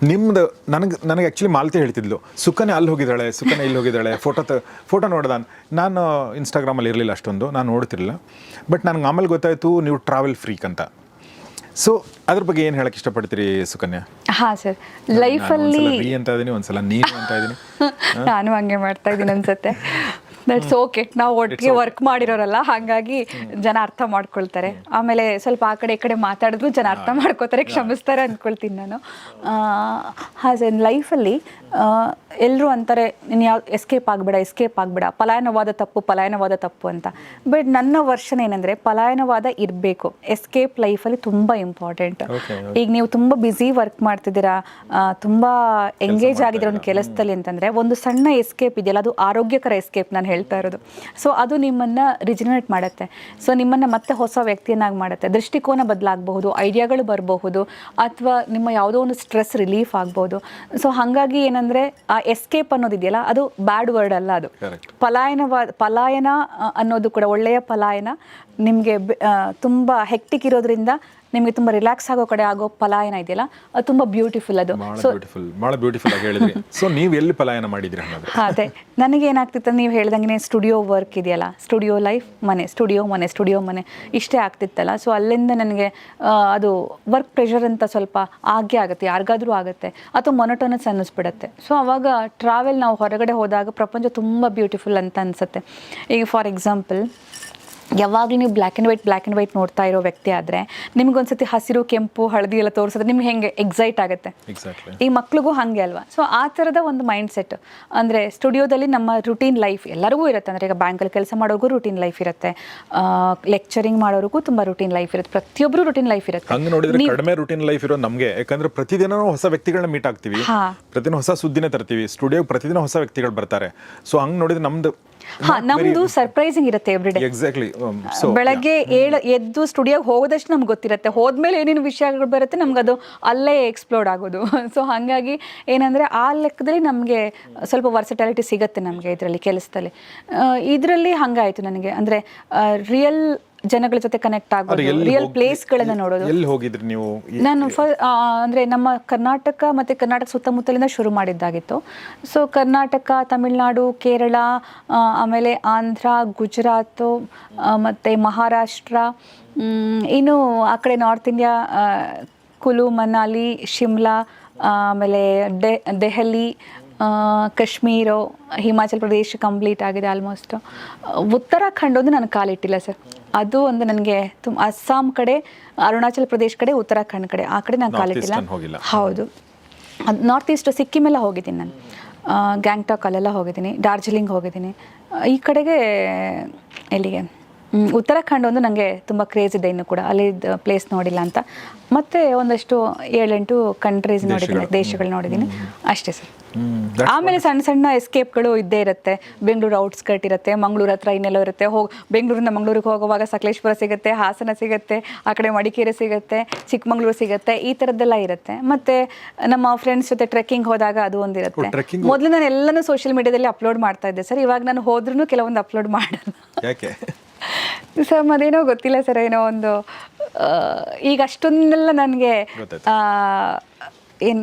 ನಿಮ್ದು ನನಗೆ ನನಗೆ ಆ್ಯಕ್ಚುಲಿ ಮಾಲತಿ ಹೇಳ್ತಿದ್ಲು. ಸುಖನೆ ಅಲ್ಲಿ ಹೋಗಿದ್ದಾಳೆ ಸುಖನೆ ಇಲ್ಲಿ ಹೋಗಿದ್ದಾಳೆ ಫೋಟೋ ತ ಫೋಟೋ ನೋಡ್ದಾನ. ನಾನು ಇನ್ಸ್ಟಾಗ್ರಾಮಲ್ಲಿ ಇರಲಿಲ್ಲ ಅಷ್ಟೊಂದು ನಾನು ನೋಡ್ತಿರಲಿಲ್ಲ. ಬಟ್ ನನಗೆ ಆಮೇಲೆ ಗೊತ್ತಾಯಿತು ನೀವು ಟ್ರಾವೆಲ್ ಫ್ರೀಕ್ ಅಂತ. ಸೊ ಅದ್ರ ಬಗ್ಗೆ ಏನು ಹೇಳಕ್ಕೆ ಇಷ್ಟಪಡ್ತೀರಿ ಸುಕನ್ಯಾ? ಹಾ ಸರ್ ಲೈಫಲ್ಲಿ ಅಂತ ಇದೀನಿ ಒಂದ್ಸಲ ನೀನು ಅಂತ ಇದೀನಿ. [LAUGHS] ನಾನು ಹಂಗೆ ಮಾಡ್ತಾ ಇದ್ದೀನಿ ಅನ್ಸುತ್ತೆ. ದಟ್ಸ್ ಓಕೆ ನಾವು ಒಟ್ಟಿಗೆ ವರ್ಕ್ ಮಾಡಿರೋರಲ್ಲ ಹಾಗಾಗಿ ಜನ ಅರ್ಥ ಮಾಡ್ಕೊಳ್ತಾರೆ. ಆಮೇಲೆ ಸ್ವಲ್ಪ ಆ ಕಡೆ ಈ ಕಡೆ ಮಾತಾಡಿದ್ರು ಜನ ಅರ್ಥ ಮಾಡ್ಕೋತಾರೆ ಕ್ಷಮಿಸ್ತಾರೆ ಅಂದ್ಕೊಳ್ತೀನಿ ನಾನು. ಹಾಸ್ ಎನ್ ಲೈಫಲ್ಲಿ ಎಲ್ಲರೂ ಅಂತಾರೆ ನೀನು ಯಾವ ಎಸ್ಕೇಪ್ ಆಗಬೇಡ ಎಸ್ಕೇಪ್ ಆಗಬೇಡ. ಪಲಾಯನವಾದ ತಪ್ಪು ಪಲಾಯನವಾದ ತಪ್ಪು ಅಂತ. ಬಟ್ ನನ್ನ ವರ್ಷನ್ ಏನಂದರೆ ಪಲಾಯನವಾದ ಇರಬೇಕು. ಎಸ್ಕೇಪ್ ಲೈಫಲ್ಲಿ ತುಂಬ ಇಂಪಾರ್ಟೆಂಟ್ ಈಗ ನೀವು ತುಂಬ ಬ್ಯುಸಿ ವರ್ಕ್ ಮಾಡ್ತಿದ್ದೀರಾ ತುಂಬ ಎಂಗೇಜ್ ಆಗಿದ್ದೀರ ಒಂದು ಕೆಲಸದಲ್ಲಿ ಅಂತಂದರೆ ಒಂದು ಸಣ್ಣ ಎಸ್ಕೇಪ್ ಇದೆಯಲ್ಲ ಅದು ಆರೋಗ್ಯಕರ ಎಸ್ಕೇಪ್ ನಾನು ಹೇಳ್ತಾ ಇರೋದು. ಸೊ ಅದು ನಿಮ್ಮನ್ನು ರಿಜಿನೇಟ್ ಮಾಡುತ್ತೆ. ಸೊ ನಿಮ್ಮನ್ನು ಮತ್ತೆ ಹೊಸ ವ್ಯಕ್ತಿಯನ್ನಾಗಿ ಮಾಡುತ್ತೆ. ದೃಷ್ಟಿಕೋನ ಬದಲಾಗಬಹುದು ಐಡಿಯಾಗಳು ಬರಬಹುದು ಅಥವಾ ನಿಮ್ಮ ಯಾವುದೋ ಒಂದು ಸ್ಟ್ರೆಸ್ ರಿಲೀಫ್ ಆಗ್ಬೋದು ಸೊ ಹಾಗಾಗಿ ಏನಂದರೆ ಆ ಎಸ್ಕೇಪ್ ಅನ್ನೋದಿದೆಯಲ್ಲ ಅದು ಬ್ಯಾಡ್ ವರ್ಡ್ ಅಲ್ಲ ಅದು. ಪಲಾಯನವಾದ ಪಲಾಯನ ಅನ್ನೋದು ಕೂಡ ಒಳ್ಳೆಯ ಪಲಾಯನ ನಿಮಗೆ ತುಂಬ ಹೆಕ್ಟಿಕ್ ಇರೋದ್ರಿಂದ ನಿಮಗೆ ತುಂಬ ರಿಲ್ಯಾಕ್ಸ್ ಆಗೋ ಕಡೆ ಆಗೋ ಪಲಾಯನ ಇದೆಯಲ್ಲ ಅದು ತುಂಬ ಬ್ಯೂಟಿಫುಲ್ ಅದು. ಸೊ ಬ್ಯೂಟಿಫುಲ್ ಭಾಳ ಬ್ಯೂಟಿಫುಲ್ ಆಗಿ ಹೇಳಿದ್ರಿ. [LAUGHS] ಸೊ ನೀವು ಎಲ್ಲಿ ಪಲಾಯನ ಮಾಡಿದ್ರಿ ಅದೇ. ನನಗೆ ಏನಾಗ್ತಿತ್ತು ನೀವು ಹೇಳ್ದಂಗೆ ಸ್ಟುಡಿಯೋ ವರ್ಕ್ ಇದೆಯಲ್ಲ ಸ್ಟುಡಿಯೋ ಲೈಫ್ ಮನೆ ಸ್ಟುಡಿಯೋ ಮನೆ ಸ್ಟುಡಿಯೋ ಮನೆ ಇಷ್ಟೇ ಆಗ್ತಿತ್ತಲ್ಲ. ಸೊ ಅಲ್ಲಿಂದ ನನಗೆ ಅದು ವರ್ಕ್ ಪ್ರೆಷರ್ ಅಂತ ಸ್ವಲ್ಪ ಆಗೇ ಆಗುತ್ತೆ ಯಾರಿಗಾದ್ರೂ ಆಗುತ್ತೆ ಅಥವಾ ಮೊನಟೋನಸ್ ಅನ್ನಿಸ್ಬಿಡುತ್ತೆ. ಸೊ ಅವಾಗ ಟ್ರಾವೆಲ್ ನಾವು ಹೊರಗಡೆ ಹೋದಾಗ ಪ್ರಪಂಚ ತುಂಬ ಬ್ಯೂಟಿಫುಲ್ ಅಂತ ಅನಿಸುತ್ತೆ. ಈಗ ಫಾರ್ ಎಕ್ಸಾಂಪಲ್ ಯಾವಾಗಲೂ ನೀವು black and white black and white ನೋಡ್ತಾ ಇರೋ ವ್ಯಕ್ತಿ ಆದರೆ ನಿಮ್ಗೊಂದ್ಸತಿ ಹಸಿರು ಕೆಂಪು ಹಳದಿ ಎಲ್ಲ ತೋರಿಸಿದ್ರೆ ನಿಮ್ಗೆ ಹೆಂಗೆ ಎಕ್ಸೈಟ್ ಆಗುತ್ತೆ. ಈ ಮಕ್ಳಿಗೂ ಹಾಗೆ ಅಲ್ವಾ? ಸೊ ಆ ಥರದ ಒಂದು ಮೈಂಡ್ ಸೆಟ್ ಅಂದರೆ ಸ್ಟುಡಿಯೋದಲ್ಲಿ ನಮ್ಮ ರುಟೀನ್ ಲೈಫ್ ಎಲ್ಲರಿಗೂ ಇರುತ್ತೆ. ಅಂದರೆ ಈಗ ಬ್ಯಾಂಕಲ್ಲಿ ಕೆಲಸ ಮಾಡೋರಿಗೂ ರುಟೀನ್ ಲೈಫ್ ಇರುತ್ತೆ. ಲೆಕ್ಚರಿಂಗ್ ಮಾಡೋರಿಗೂ ತುಂಬ ರುಟೀನ್ ಲೈಫ್ ಇರುತ್ತೆ. ಪ್ರತಿಯೊಬ್ಬರು ರುಟೀನ್ ಲೈಫ್ ಇರುತ್ತೆ. ಹಂಗೆ ನೋಡಿದ್ರೆ ಕಡಿಮೆ ರುಟೀನ್ ಲೈಫ್ ಇರೋ ನಮಗೆ. ಯಾಕಂದ್ರೆ ಪ್ರತಿದಿನ ಹೊಸ ವ್ಯಕ್ತಿಗಳನ್ನ ಮೀಟ್ ಆಗ್ತೀವಿ. ಪ್ರತಿದಿನ ಹೊಸ ಸುದ್ದಿನೇ ತರ್ತೀವಿ. ಸ್ಟುಡಿಯೋಗೆ ಪ್ರತಿದಿನ ಹೊಸ ವ್ಯಕ್ತಿಗಳು ಬರ್ತಾರೆ. ಸೊ ಹಂಗೆ ನೋಡಿದ್ರೆ ನಮ್ದು ಹಾ ನಮ್ದು ಸರ್ಪ್ರೈಸಿಂಗ್ ಇರುತ್ತೆ ಎವ್ರಿಡೇ ಎಕ್ಸಾಕ್ಟ್ಲಿ ಸೊ ಬೆಳಗ್ಗೆ ಏಳು ಎದ್ದು ಸ್ಟುಡಿಯೋಗೆ ಹೋದಷ್ಟು ನಮ್ಗೆ ಗೊತ್ತಿರುತ್ತೆ. ಹೋದ್ಮೇಲೆ ಏನೇನು ವಿಷಯಗಳು ಬರುತ್ತೆ ನಮ್ಗೆ ಅದು ಅಲ್ಲೇ ಎಕ್ಸ್ಪ್ಲೋರ್ಡ್ ಆಗೋದು. [LAUGHS] ಸೊ ಹಾಗಾಗಿ ಏನಂದ್ರೆ ಆ ಲೆಕ್ಕದಲ್ಲಿ ನಮಗೆ ಸ್ವಲ್ಪ ವರ್ಸಟಾಲಿಟಿ ಸಿಗುತ್ತೆ ನಮಗೆ ಇದರಲ್ಲಿ ಕೆಲಸದಲ್ಲಿ. ಇದರಲ್ಲಿ ಹಂಗಾಯಿತು ನನಗೆ. ಅಂದರೆ ರಿಯಲ್ ಜನಗಳ ಜೊತೆ ಕನೆಕ್ಟ್ ಆಗೋದು ರಿಯಲ್ ಪ್ಲೇಸ್ಗಳನ್ನ ನೋಡೋದು. ಎಲ್ಲಿ ಹೋಗಿದ್ರಿ ನೀವು ನಾನು ಅಂದ್ರೆ ನಮ್ಮ ಕರ್ನಾಟಕ ಮತ್ತೆ ಕರ್ನಾಟಕ ಸುತ್ತಮುತ್ತಲಿಂದ ಶುರು ಮಾಡಿದ್ದಾಗಿತ್ತು. ಸೊ ಕರ್ನಾಟಕ ತಮಿಳುನಾಡು ಕೇರಳ ಆಮೇಲೆ ಆಂಧ್ರ ಗುಜರಾತ್ ಮತ್ತೆ ಮಹಾರಾಷ್ಟ್ರ ಇನ್ನು ಆ ಕಡೆ ನಾರ್ತ್ ಇಂಡಿಯಾ ಕುಲು ಮನಾಲಿ ಶಿಮ್ಲಾ ಆಮೇಲೆ ಡೆ ದೆಹಲಿ ಕಾಶ್ಮೀರು ಹಿಮಾಚಲ್ ಪ್ರದೇಶ ಕಂಪ್ಲೀಟ್ ಆಗಿದೆ ಆಲ್ಮೋಸ್ಟ್ ಉತ್ತರಾಖಂಡ್ ಒಂದು ನಾನು ಕಾಲಿಟ್ಟಿಲ್ಲ ಸರ್ ಅದು ಒಂದು ನನಗೆ ತುಂಬ ಅಸ್ಸಾಂ ಕಡೆ ಅರುಣಾಚಲ್ ಪ್ರದೇಶ್ ಕಡೆ ಉತ್ತರಾಖಂಡ್ ಕಡೆ ಆ ಕಡೆ ನಾನು ಕಾಲಿಟ್ಟಿಲ್ಲ. ಹೌದು. ಅದು ನಾರ್ತ್ ಈಸ್ಟ್ ಸಿಕ್ಕಿಮೆಲ್ಲ ಹೋಗಿದ್ದೀನಿ ನಾನು. ಗ್ಯಾಂಗ್ಟಾಕ್ ಅಲ್ಲೆಲ್ಲ ಹೋಗಿದ್ದೀನಿ. ಡಾರ್ಜಿಲಿಂಗ್ ಹೋಗಿದ್ದೀನಿ. ಈ ಕಡೆಗೆ ಎಲ್ಲಿಗೆ? ಉತ್ತರಾಖಂಡ್ ಒಂದು ನನಗೆ ತುಂಬ ಕ್ರೇಜ್ ಇದೆ ಇನ್ನು ಕೂಡ. ಅಲ್ಲಿ ಪ್ಲೇಸ್ ನೋಡಿಲ್ಲ ಅಂತ. ಮತ್ತೆ ಒಂದಷ್ಟು ಏಳೆಂಟು ಕಂಟ್ರೀಸ್ ನೋಡಿದ್ದೀನಿ ದೇಶಗಳು. ನೋಡಿದ್ದೀನಿ. ಅಷ್ಟೇ ಸರ್. ಆಮೇಲೆ ಸಣ್ಣ ಸಣ್ಣ ಎಸ್ಕೇಪ್ಗಳು ಇದ್ದೇ ಇರುತ್ತೆ. ಬೆಂಗಳೂರು ಔಟ್ಸ್ಕರ್ಟ್ ಇರುತ್ತೆ ಮಂಗಳೂರು ಹತ್ರ ಇನ್ನೆಲ್ಲೋ ಇರುತ್ತೆ. ಹೋಗಿ ಬೆಂಗಳೂರಿಂದ ಮಂಗಳೂರಿಗೆ ಹೋಗುವಾಗ ಸಕಲೇಶ್ಪುರ ಸಿಗುತ್ತೆ ಹಾಸನ ಸಿಗುತ್ತೆ ಆ ಕಡೆ ಮಡಿಕೇರಿ ಸಿಗುತ್ತೆ ಚಿಕ್ಕಮಂಗ್ಳೂರು ಸಿಗುತ್ತೆ ಈ ಥರದ್ದೆಲ್ಲ ಇರುತ್ತೆ. ಮತ್ತೆ ನಮ್ಮ ಫ್ರೆಂಡ್ಸ್ ಜೊತೆ ಟ್ರೆಕ್ಕಿಂಗ್ ಹೋದಾಗ ಅದು ಒಂದಿರುತ್ತೆ ಮೊದಲು ನಾನು ಎಲ್ಲನೂ ಸೋಷಿಯಲ್ ಮೀಡಿಯಾದಲ್ಲಿ ಅಪ್ಲೋಡ್ ಮಾಡ್ತಾ ಇದ್ದೆ ಸರ್. ಇವಾಗ ನಾನು ಹೋದ್ರೂ ಕೆಲವೊಂದು ಅಪ್ಲೋಡ್ ಮಾಡಲ್ಲ. ಯಾಕೆ? [LAUGHS] ಸರ್ ಅದೇನೋ ಗೊತ್ತಿಲ್ಲ ಸರ್ ಏನೋ ಒಂದು ಈಗ ಅಷ್ಟೊಂದೆಲ್ಲ ನನಗೆ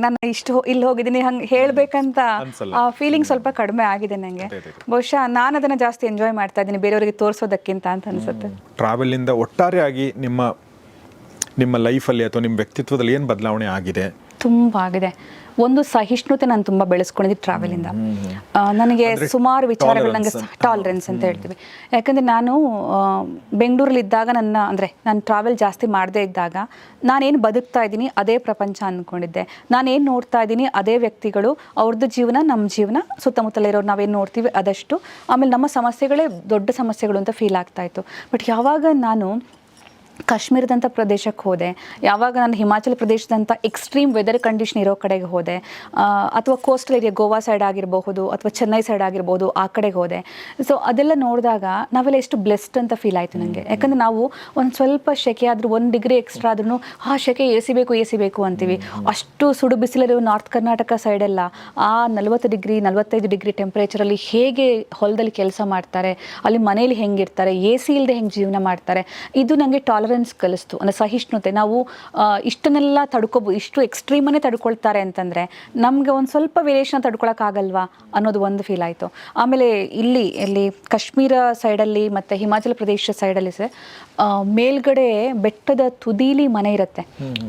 ನಾನು ಇಷ್ಟು ಇಲ್ಲಿ ಹೋಗಿದ್ದೀನಿ ಹಂಗೆ ಹೇಳ್ಬೇಕಂತ ಫೀಲಿಂಗ್ ಸ್ವಲ್ಪ ಕಡಿಮೆ ಆಗಿದೆ ನನಗೆ ಬಹುಶಃ ನಾನು ಅದನ್ನು ಜಾಸ್ತಿ ಎಂಜಾಯ್ ಮಾಡ್ತಾ ಇದ್ದೀನಿ ಬೇರೆಯವರಿಗೆ ತೋರಿಸೋದಕ್ಕಿಂತ ಅಂತ ಅನ್ಸುತ್ತೆ. ಟ್ರಾವೆಲಿಂದ ಒಟ್ಟಾರೆಯಾಗಿ ನಿಮ್ಮ ನಿಮ್ಮ ಲೈಫಲ್ಲಿ ಅಥವಾ ನಿಮ್ಮ ವ್ಯಕ್ತಿತ್ವದಲ್ಲಿ ಏನು ಬದಲಾವಣೆ ಆಗಿದೆ? ತುಂಬ ಆಗಿದೆ. ಒಂದು ಸಹಿಷ್ಣುತೆ ನಾನು ತುಂಬ ಬೆಳೆಸ್ಕೊಂಡಿದ್ದೆ ಟ್ರಾವೆಲಿಂದ ನನಗೆ ಸುಮಾರು ವಿಚಾರಗಳು ನನಗೆ ಟಾಲರೆನ್ಸ್ ಅಂತ. ಹೇಳ್ತೀವಿ. ಯಾಕಂದರೆ ನಾನು ಬೆಂಗಳೂರಲ್ಲಿ ಇದ್ದಾಗ ನನ್ನ ಅಂದರೆ ನಾನು ಟ್ರಾವೆಲ್ ಜಾಸ್ತಿ ಮಾಡದೇ ಇದ್ದಾಗ ನಾನೇನು ಬದುಕ್ತಾ ಇದ್ದೀನಿ ಅದೇ ಪ್ರಪಂಚ ಅಂದ್ಕೊಂಡಿದ್ದೆ ನಾನೇನು ನೋಡ್ತಾ ಇದ್ದೀನಿ ಅದೇ ವ್ಯಕ್ತಿಗಳು ಅವ್ರದ್ದು ಜೀವನ ನಮ್ಮ ಜೀವನ ಸುತ್ತಮುತ್ತಲಿರೋರು ನಾವೇನು ನೋಡ್ತೀವಿ ಅದಷ್ಟು. ಆಮೇಲೆ ನಮ್ಮ ಸಮಸ್ಯೆಗಳೇ ದೊಡ್ಡ ಸಮಸ್ಯೆಗಳು ಅಂತ ಫೀಲ್ ಆಗ್ತಾ ಇತ್ತು. ಬಟ್ ಯಾವಾಗ ನಾನು ಕಾಶ್ಮೀರದಂಥ ಪ್ರದೇಶಕ್ಕೆ ಹೋದೆ. ಯಾವಾಗ ನಾನು ಹಿಮಾಚಲ ಪ್ರದೇಶದಂಥ ಎಕ್ಸ್ಟ್ರೀಮ್ ವೆದರ್ ಕಂಡೀಷನ್ ಇರೋ ಕಡೆಗೆ ಹೋದೆ. ಅಥವಾ ಕೋಸ್ಟಲ್ ಏರಿಯಾ ಗೋವಾ ಸೈಡ್ ಆಗಿರಬಹುದು ಅಥವಾ ಚೆನ್ನೈ ಸೈಡ್ ಆಗಿರ್ಬೋದು ಆ ಕಡೆಗೆ ಹೋದೆ. ಸೊ ಅದೆಲ್ಲ ನೋಡಿದಾಗ ನಾವೆಲ್ಲ ಎಷ್ಟು ಬ್ಲೆಸ್ಡ್ ಅಂತ ಫೀಲ್ ಆಯಿತು ನನಗೆ ಯಾಕಂದರೆ ನಾವು ಒಂದು ಸ್ವಲ್ಪ ಶೆಕೆ ಆದರೂ ಒಂದು ಡಿಗ್ರಿ ಎಕ್ಸ್ಟ್ರಾ ಆದ್ರೂ ಆ ಶೆಕೆ ಎ ಸಿ ಬೇಕು ಎ ಸಿ ಬೇಕು ಅಂತೀವಿ. ಅಷ್ಟು ಸುಡು ಬಿಸಿಲಲ್ಲಿ ನಾರ್ತ್ ಕರ್ನಾಟಕ ಸೈಡೆಲ್ಲ ಆ ನಲವತ್ತು ಡಿಗ್ರಿ ನಲವತ್ತೈದು ಡಿಗ್ರಿ ಟೆಂಪ್ರೇಚರಲ್ಲಿ ಹೇಗೆ ಹೊಲದಲ್ಲಿ ಕೆಲಸ ಮಾಡ್ತಾರೆ ಅಲ್ಲಿ ಮನೇಲಿ ಹೆಂಗಿರ್ತಾರೆ ಎ ಸಿ ಇಲ್ಲದೆ ಹೆಂಗೆ ಜೀವನ ಮಾಡ್ತಾರೆ ಇದು ನನಗೆ ಟಾಲರೆನ್ಸ್ ಕಲಿಸ್ತು ಅಂದರೆ ಸಹಿಷ್ಣುತೆ. ನಾವು ಇಷ್ಟನ್ನೆಲ್ಲ ತಡ್ಕೋಬೋದು ಇಷ್ಟು ಎಕ್ಸ್ಟ್ರೀಮನ್ನೇ ತಡ್ಕೊಳ್ತಾರೆ ಅಂತಂದರೆ ನಮಗೆ ಒಂದು ಸ್ವಲ್ಪ ವೇರಿಯೇಷನ್ ತಡ್ಕೊಳಕ್ಕಾಗಲ್ವಾ ಅನ್ನೋದು ಒಂದು ಫೀಲ್ ಆಯಿತು. ಆಮೇಲೆ ಇಲ್ಲಿ ಇಲ್ಲಿ ಕಾಶ್ಮೀರ ಸೈಡಲ್ಲಿ ಮತ್ತು ಹಿಮಾಚಲ ಪ್ರದೇಶ ಸೈಡಲ್ಲಿ ಸರ್ ಮೇಲ್ಗಡೆ ಬೆಟ್ಟದ ತುದೀಲಿ ಮನೆ ಇರುತ್ತೆ.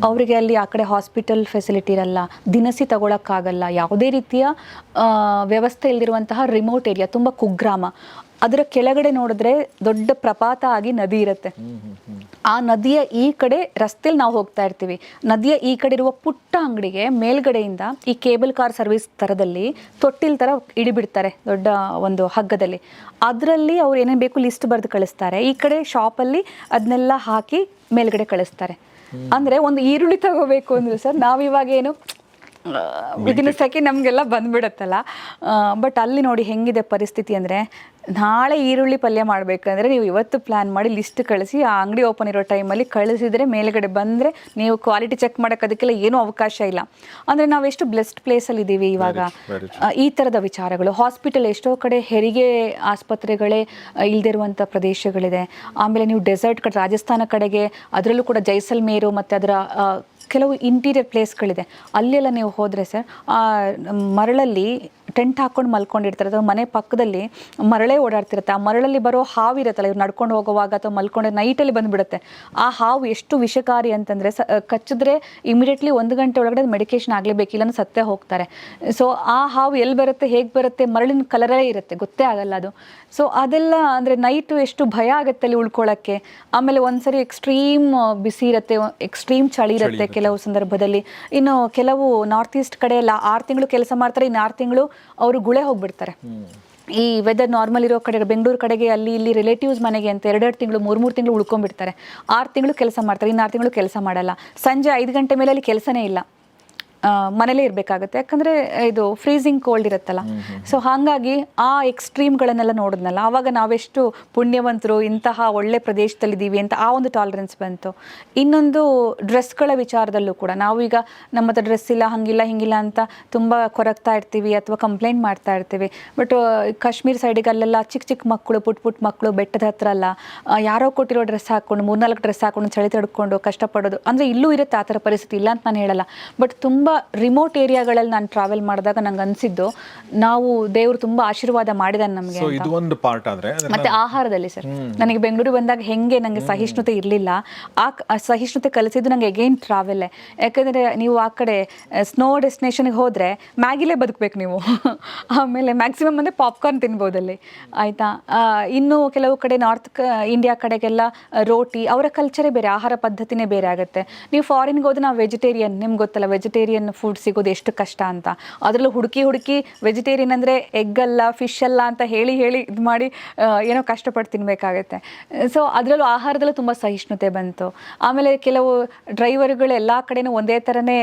ಅವರಿಗೆ ಅಲ್ಲಿ ಆ ಕಡೆ ಹಾಸ್ಪಿಟಲ್ ಫೆಸಿಲಿಟಿ ಇರಲ್ಲ ದಿನಸಿ ತಗೊಳಕ್ಕಾಗಲ್ಲ ಯಾವುದೇ ರೀತಿಯ ವ್ಯವಸ್ಥೆ ಇಲ್ದಿರುವಂತಹ ರಿಮೋಟ್ ಏರಿಯಾ ತುಂಬ ಕುಗ್ರಾಮ. ಅದರ ಕೆಳಗಡೆ ನೋಡಿದ್ರೆ ದೊಡ್ಡ ಪ್ರಪಾತ ಆಗಿ ನದಿ ಇರುತ್ತೆ. ಆ ನದಿಯ ಈ ಕಡೆ ರಸ್ತೆಲಿ ನಾವು ಹೋಗ್ತಾ ಇರ್ತೀವಿ. ನದಿಯ ಈ ಕಡೆ ಇರುವ ಪುಟ್ಟ ಅಂಗಡಿಗೆ ಮೇಲ್ಗಡೆಯಿಂದ ಈ ಕೇಬಲ್ ಕಾರ್ ಸರ್ವಿಸ್ ಥರದಲ್ಲಿ ತೊಟ್ಟಿಲ್ ಥರ ಇಡಿಬಿಡ್ತಾರೆ ದೊಡ್ಡ ಒಂದು ಹಗ್ಗದಲ್ಲಿ. ಅದರಲ್ಲಿ ಅವ್ರು ಏನೇನು ಬೇಕು ಲಿಸ್ಟ್ ಬರೆದು ಕಳಿಸ್ತಾರೆ. ಈ ಕಡೆ ಶಾಪಲ್ಲಿ ಅದನ್ನೆಲ್ಲ ಹಾಕಿ ಮೇಲ್ಗಡೆ ಕಳಿಸ್ತಾರೆ. ಅಂದರೆ ಒಂದು ಈರುಳ್ಳಿ ತಗೋಬೇಕು ಅಂದ್ರೆ ಸರ್ ನಾವಿವಾಗ ಏನು ವಿದಿನ್ ಸೆಕೆಂಡ್ ನಮಗೆಲ್ಲ ಬಂದ್ಬಿಡತ್ತಲ್ಲ. ಬಟ್ ಅಲ್ಲಿ ನೋಡಿ ಹೆಂಗಿದೆ ಪರಿಸ್ಥಿತಿ ಅಂದರೆ ನಾಳೆ ಈರುಳ್ಳಿ ಪಲ್ಯ ಮಾಡಬೇಕಂದ್ರೆ ನೀವು ಇವತ್ತು ಪ್ಲ್ಯಾನ್ ಮಾಡಿ ಲಿಸ್ಟ್ ಕಳಿಸಿ ಆ ಅಂಗಡಿ ಓಪನ್ ಇರೋ ಟೈಮಲ್ಲಿ ಕಳಿಸಿದರೆ ಮೇಲುಗಡೆ ಬಂದರೆ ನೀವು ಕ್ವಾಲಿಟಿ ಚೆಕ್ ಮಾಡೋಕ್ಕೆ ಅದಕ್ಕೆಲ್ಲ ಏನೂ ಅವಕಾಶ ಇಲ್ಲ. ಅಂದರೆ ನಾವೆಷ್ಟು ಬ್ಲೆಸ್ಡ್ ಪ್ಲೇಸಲ್ಲಿ ಇದ್ದೀವಿ ಇವಾಗ. ಈ ಥರದ ವಿಚಾರಗಳು. ಹಾಸ್ಪಿಟಲ್ ಎಷ್ಟೋ ಕಡೆ ಹೆರಿಗೆ ಆಸ್ಪತ್ರೆಗಳೇ ಇಲ್ದಿರುವಂಥ ಪ್ರದೇಶಗಳಿದೆ. ಆಮೇಲೆ ನೀವು ಡೆಸರ್ಟ್ ಕಡೆ ರಾಜಸ್ಥಾನ ಕಡೆಗೆ ಅದರಲ್ಲೂ ಕೂಡ ಜೈಸಲ್ಮೇರು ಮತ್ತು ಅದರ ಕೆಲವು ಇಂಟೀರಿಯರ್ ಪ್ಲೇಸ್ಗಳಿದೆ ಅಲ್ಲೆಲ್ಲ ನೀವು ಹೋದರೆ ಸರ್ ಆ ಮರಳಲ್ಲಿ ಟೆಂಟ್ ಹಾಕೊಂಡು ಮಲ್ಕೊಂಡಿರ್ತಾರೆ. ಅಥವಾ ಮನೆ ಪಕ್ಕದಲ್ಲಿ ಮರಳೆ ಓಡಾಡ್ತಿರುತ್ತೆ. ಆ ಮರಳಲ್ಲಿ ಬರೋ ಹಾವು ಇರುತ್ತಲ್ಲ, ಇವ್ರು ನಡ್ಕೊಂಡು ಹೋಗುವಾಗ ಅಥವಾ ಮಲ್ಕೊಂಡು ನೈಟಲ್ಲಿ ಬಂದುಬಿಡುತ್ತೆ. ಆ ಹಾವು ಎಷ್ಟು ವಿಷಕಾರಿ ಅಂತಂದರೆ ಸ ಕಚ್ಚಿದ್ರೆ ಇಮಿಡಿಯೇಟ್ಲಿ ಒಂದು ಗಂಟೆ ಒಳಗಡೆ ಮೆಡಿಕೇಶನ್ ಆಗಲೇಬೇಕು. ಇಲ್ಲಾಂದ್ರೆ ಸತ್ತೇ ಹೋಗ್ತಾರೆ. ಸೊ ಆ ಹಾವು ಎಲ್ಲಿ ಬರುತ್ತೆ, ಹೇಗೆ ಬರುತ್ತೆ, ಮರಳಿನ ಕಲರೇ ಇರುತ್ತೆ. ಗೊತ್ತೇ ಆಗಲ್ಲ ಅದು. ಸೊ ಅದೆಲ್ಲ ಅಂದರೆ ನೈಟು ಎಷ್ಟು ಭಯ ಆಗುತ್ತೆ ಅಲ್ಲಿ ಉಳ್ಕೊಳ್ಳೋಕ್ಕೆ ಆಮೇಲೆ ಒಂದ್ಸರಿ ಎಕ್ಸ್ಟ್ರೀಮ್ ಬಿಸಿ ಇರುತ್ತೆ ಎಕ್ಸ್ಟ್ರೀಮ್ ಚಳಿ ಇರುತ್ತೆ ಕೆಲವು ಸಂದರ್ಭದಲ್ಲಿ. ಇನ್ನು ಕೆಲವು ನಾರ್ತ್ ಈಸ್ಟ್ ಕಡೆ ಎಲ್ಲ ಆರು ತಿಂಗಳು ಕೆಲಸ ಮಾಡ್ತಾರೆ ಇನ್ನು ಆರು ತಿಂಗಳು ಅವರು ಗುಳೆ ಹೋಗ್ಬಿಡ್ತಾರೆ. ಈ ವೆದರ್ ನಾರ್ಮಲ್ ಇರೋ ಕಡೆ ಬೆಂಗಳೂರು ಕಡೆಗೆ ಅಲ್ಲಿ ಇಲ್ಲಿ ರಿಲೇಟಿವ್ಸ್ ಮನೆಗೆ ಅಂತ ಎರಡೆರಡು ತಿಂಗಳು ಮೂರು ಮೂರು ತಿಂಗಳು ಉಳ್ಕೊಂಡ್ಬಿಡ್ತಾರೆ. ಆರು ತಿಂಗಳು ಕೆಲಸ ಮಾಡ್ತಾರೆ ಇನ್ನು ಆರು ತಿಂಗಳು ಕೆಲಸ ಮಾಡಲ್ಲ. ಸಂಜೆ ಐದು ಗಂಟೆ ಮೇಲೆ ಅಲ್ಲಿ ಕೆಲಸನೇ ಇಲ್ಲ. ಮನೇಲೇ ಇರಬೇಕಾಗುತ್ತೆ. ಯಾಕಂದರೆ ಇದು ಫ್ರೀಸಿಂಗ್ ಕೋಲ್ಡ್ ಇರುತ್ತಲ್ಲ. ಸೊ ಹಾಗಾಗಿ ಆ ಎಕ್ಸ್ಟ್ರೀಮ್ಗಳನ್ನೆಲ್ಲ ನೋಡಿದ್ನಲ್ಲ ಆವಾಗ ನಾವೆಷ್ಟು ಪುಣ್ಯವಂತರು ಇಂತಹ ಒಳ್ಳೆ ಪ್ರದೇಶದಲ್ಲಿದ್ದೀವಿ ಅಂತ ಆ ಒಂದು ಟಾಲರೆನ್ಸ್ ಬಂತು. ಇನ್ನೊಂದು ಡ್ರೆಸ್ಗಳ ವಿಚಾರದಲ್ಲೂ ಕೂಡ ನಾವೀಗ ನಮ್ಮ ಹತ್ರ ಡ್ರೆಸ್ ಇಲ್ಲ ಹಂಗಿಲ್ಲ ಹಿಂಗಿಲ್ಲ ಅಂತ ತುಂಬ ಕೊರಗ್ತಾ ಇರ್ತೀವಿ ಅಥವಾ ಕಂಪ್ಲೇಂಟ್ ಮಾಡ್ತಾ ಇರ್ತೀವಿ. ಬಟ್ ಕಾಶ್ಮೀರ್ ಸೈಡಿಗೆ ಅಲ್ಲೆಲ್ಲ ಚಿಕ್ಕ ಚಿಕ್ಕ ಮಕ್ಕಳು ಪುಟ್ ಪುಟ್ ಮಕ್ಕಳು ಬೆಟ್ಟದ ಹತ್ರ ಅಲ್ಲ ಯಾರೋ ಕೊಟ್ಟಿರೋ ಡ್ರೆಸ್ ಹಾಕ್ಕೊಂಡು ಮೂರ್ನಾಲ್ಕು ಡ್ರೆಸ್ ಹಾಕೊಂಡು ಚಳಿ ತಡ್ಕೊಂಡು ಕಷ್ಟಪಡೋದು ಅಂದರೆ ಇಲ್ಲೂ ಇರುತ್ತೆ ಆ ಥರ ಪರಿಸ್ಥಿತಿ ಇಲ್ಲ ಅಂತ ನಾನು ಹೇಳಲ್ಲ. ಬಟ್ ತುಂಬ ರಿಮೋಟ್ ಏರಿಯಾಗಳಲ್ಲಿ ನಾನು ಟ್ರಾವೆಲ್ ಮಾಡಿದಾಗ ನಂಗೆ ಅನ್ಸಿದ್ದು ನಾವು ದೇವರು ತುಂಬಾ ಆಶೀರ್ವಾದ ಮಾಡಿದಾನೆ ನಮಗೆ ಸೊ ಇದು ಒಂದು ಪಾರ್ಟ್ ಆದ್ರೆ ಮತ್ತೆ ಆಹಾರದಲ್ಲಿ ಸರ್. ನನಗೆ ಬೆಂಗಳೂರು ಬಂದಾಗ ಹೆಂಗೆ ನನಗೆ ಸಹಿಷ್ಣುತೆ ಇರಲಿಲ್ಲ ಆ ಸಹಿಷ್ಣುತೆ ಕಲಿಸಿದ್ದು ನಂಗೆ ಅಗೇನ್ ಟ್ರಾವೆಲ್ ಯಾಕಂದ್ರೆ ನೀವು ಆ ಕಡೆ ಸ್ನೋ ಡೆಸ್ಟಿನೇಷನ್ಗೆ ಹೋದ್ರೆ ಮ್ಯಾಗಿಲೇ ಬದುಕಬೇಕು ನೀವು. [LAUGHS] ಆಮೇಲೆ ಮ್ಯಾಕ್ಸಿಮಮ್ ಅಂದ್ರೆ ಪಾಪ್ಕಾರ್ನ್ ತಿನ್ಬೋದಲ್ಲಿ ಆಯಿತಾ? ಇನ್ನು ಕೆಲವು ಕಡೆ ನಾರ್ತ್ ಇಂಡಿಯಾ ಕಡೆಗೆಲ್ಲ ರೋಟಿ ಅವರ ಕಲ್ಚರೇ ಬೇರೆ ಆಹಾರ ಪದ್ಧತಿನೇ ಬೇರೆ ಆಗುತ್ತೆ. ನೀವು ಫಾರಿನ್ಗೆ ಹೋದ್ರೆ ನಾವು ವೆಜಿಟೇರಿಯನ್ ನಿಮ್ಗೆ ಗೊತ್ತಲ್ಲ ವೆಜಿಟೇರಿಯನ್ ಫುಡ್ ಸಿಗೋದು ಎಷ್ಟು ಕಷ್ಟ ಅಂತ. ಅದರಲ್ಲೂ ಹುಡುಕಿ ಹುಡುಕಿ ವೆಜಿಟೇರಿಯನ್ ಅಂದರೆ ಎಗ್ ಅಲ್ಲ ಫಿಶ್ ಅಲ್ಲ ಅಂತ ಹೇಳಿ ಹೇಳಿ ಇದು ಮಾಡಿ ಏನೋ ಕಷ್ಟಪಟ್ಟು ತಿನ್ನಬೇಕಾಗತ್ತೆ ಸೊ ಅದರಲ್ಲೂ ಆಹಾರದಲ್ಲೂ ತುಂಬ ಸಹಿಷ್ಣುತೆ ಬಂತು. ಆಮೇಲೆ ಕೆಲವು ಡ್ರೈವರ್ಗಳು ಎಲ್ಲ ಕಡೆನೂ ಒಂದೇ ಥರನೇ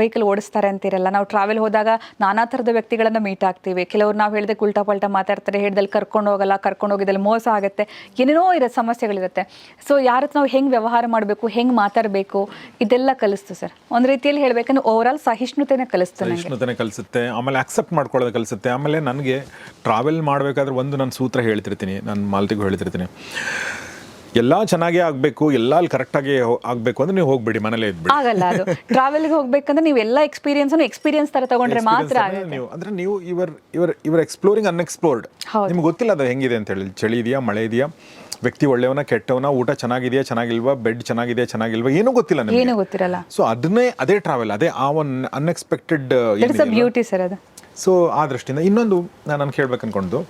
ವೆಹಿಕಲ್ ಓಡಿಸ್ತಾರೆ ಅಂತಿರಲ್ಲ. ನಾವು ಟ್ರಾವೆಲ್ ಹೋದಾಗ ನಾನಾ ಥರದ ವ್ಯಕ್ತಿಗಳನ್ನು ಮೀಟ್ ಆಗ್ತೀವಿ. ಕೆಲವ್ರು ನಾವು ಹೇಳಿದ್ರೆ ಉಲ್ಟಾ ಪಲ್ಟಾ ಮಾತಾಡ್ತಾರೆ, ಹೇಳ್ದಲ್ಲಿ ಕರ್ಕೊಂಡು ಹೋಗಲ್ಲ, ಕರ್ಕೊಂಡು ಹೋಗಿದ್ದಲ್ಲಿ ಮೋಸ ಆಗುತ್ತೆ. ಏನೇನೋ ಇರೋ ಸಮಸ್ಯೆಗಳಿರುತ್ತೆ. ಸೊ ಯಾರ ಹತ್ರ ನಾವು ಹೆಂಗೆ ವ್ಯವಹಾರ ಮಾಡಬೇಕು, ಹೆಂಗೆ ಮಾತಾಡಬೇಕು, ಇದೆಲ್ಲ ಕಲಿಸ್ತು ಸರ್. ಒಂದು ರೀತಿಯಲ್ಲಿ ಹೇಳಬೇಕಂದ್ರೆ ಆಲ್ ಸಹಿಷ್ಣುತೆನೇ ಕಲಿಸ್ತು ನನಗೆ ಸಹಿಷ್ಣುತೆನೆ ಕಲಿಸುತ್ತೆ ಆಮೇಲೆ ಅಕ್ಸೆಪ್ಟ್ ಮಾಡ್ಕೊಳ್ಳೋದು ಕಲಿಸುತ್ತೆ. ಆಮೇಲೆ ನನಗೆ ಟ್ರಾವೆಲ್ ಮಾಡಬೇಕಾದ್ರೆ ಒಂದು ನಾನು ಸೂತ್ರ ಹೇಳ್ತಿರ್ತೀನಿ ನಾನು ಮಾಲ್ತಿಗೂ ಹೇಳ್ತಿರ್ತೀನಿ. ಎಲ್ಲ ಚೆನ್ನಾಗಿ ಆಗಬೇಕು ಎಲ್ಲ ಅಲ್ಲಿ ಕರೆಕ್ಟಾಗಿ ಆಗಬೇಕು ಅಂದ್ರೆ ನೀವು ಹೋಗ್ಬಿಡಿ ಮನೇಲೇ ಇದ್ಬಿಡಿ. ಆಗಲ್ಲ ಅದು. [LAUGHS] ಟ್ರಾವೆಲ್ಗೆ ಹೋಗ್ಬೇಕಂದ್ರೆ ನೀವು ಎಲ್ಲ ಎಕ್ಸ್ಪೀರಿಯನ್ಸ್ ಎಕ್ಸ್ಪೀರಿಯನ್ಸ್ ತರ ತಗೊಂಡ್ರೆ ಮಾತ್ರ ನೀವು ಅಂದ್ರೆ ನೀವು ಇವರ್ ಇವರ್ ಇವರ್ ಎಕ್ಸ್ಪ್ಲೋರಿಂಗ್ ಅನ್ಎಕ್ಸ್ಪ್ಲೋರ್ಡ್. ನಿಮ್ಗೆ ಗೊತ್ತಿಲ್ಲ ಅದು ಹೆಂಗಿದೆ ಅಂತ ಹೇಳಿ. ಚಳಿ ಇದೆಯಾ ಮಳೆ ಇದೆಯಾ? ವ್ಯಕ್ತಿ ಒಳ್ಳೆಯವನ ಕೆಟ್ಟವನ ಊಟ ಚೆನ್ನಾಗಿದೆಯಾ ಚೆನ್ನಾಗಿಲ್ವಾ ಬೆಡ್ ಚೆನ್ನಾಗಿದೆಯಾ ಚೆನ್ನಾಗಿಲ್ವಾ ಏನೂ ಗೊತ್ತಿಲ್ಲ ಏನು ನಿಮಗೆ ಗೊತ್ತಿರಲ್ಲ. ಸೊ ಅದನ್ನೇ ಅದೇ ಟ್ರಾವೆಲ್ ಅದೇ ಆ one unexpected it's a beauty sir ಅದು. ಸೊ ಆ ದೃಷ್ಟಿಯಿಂದ ಇನ್ನೊಂದು ನಾನು ಹೇಳ್ಬೇಕು ಅನ್ಕೊಂಡು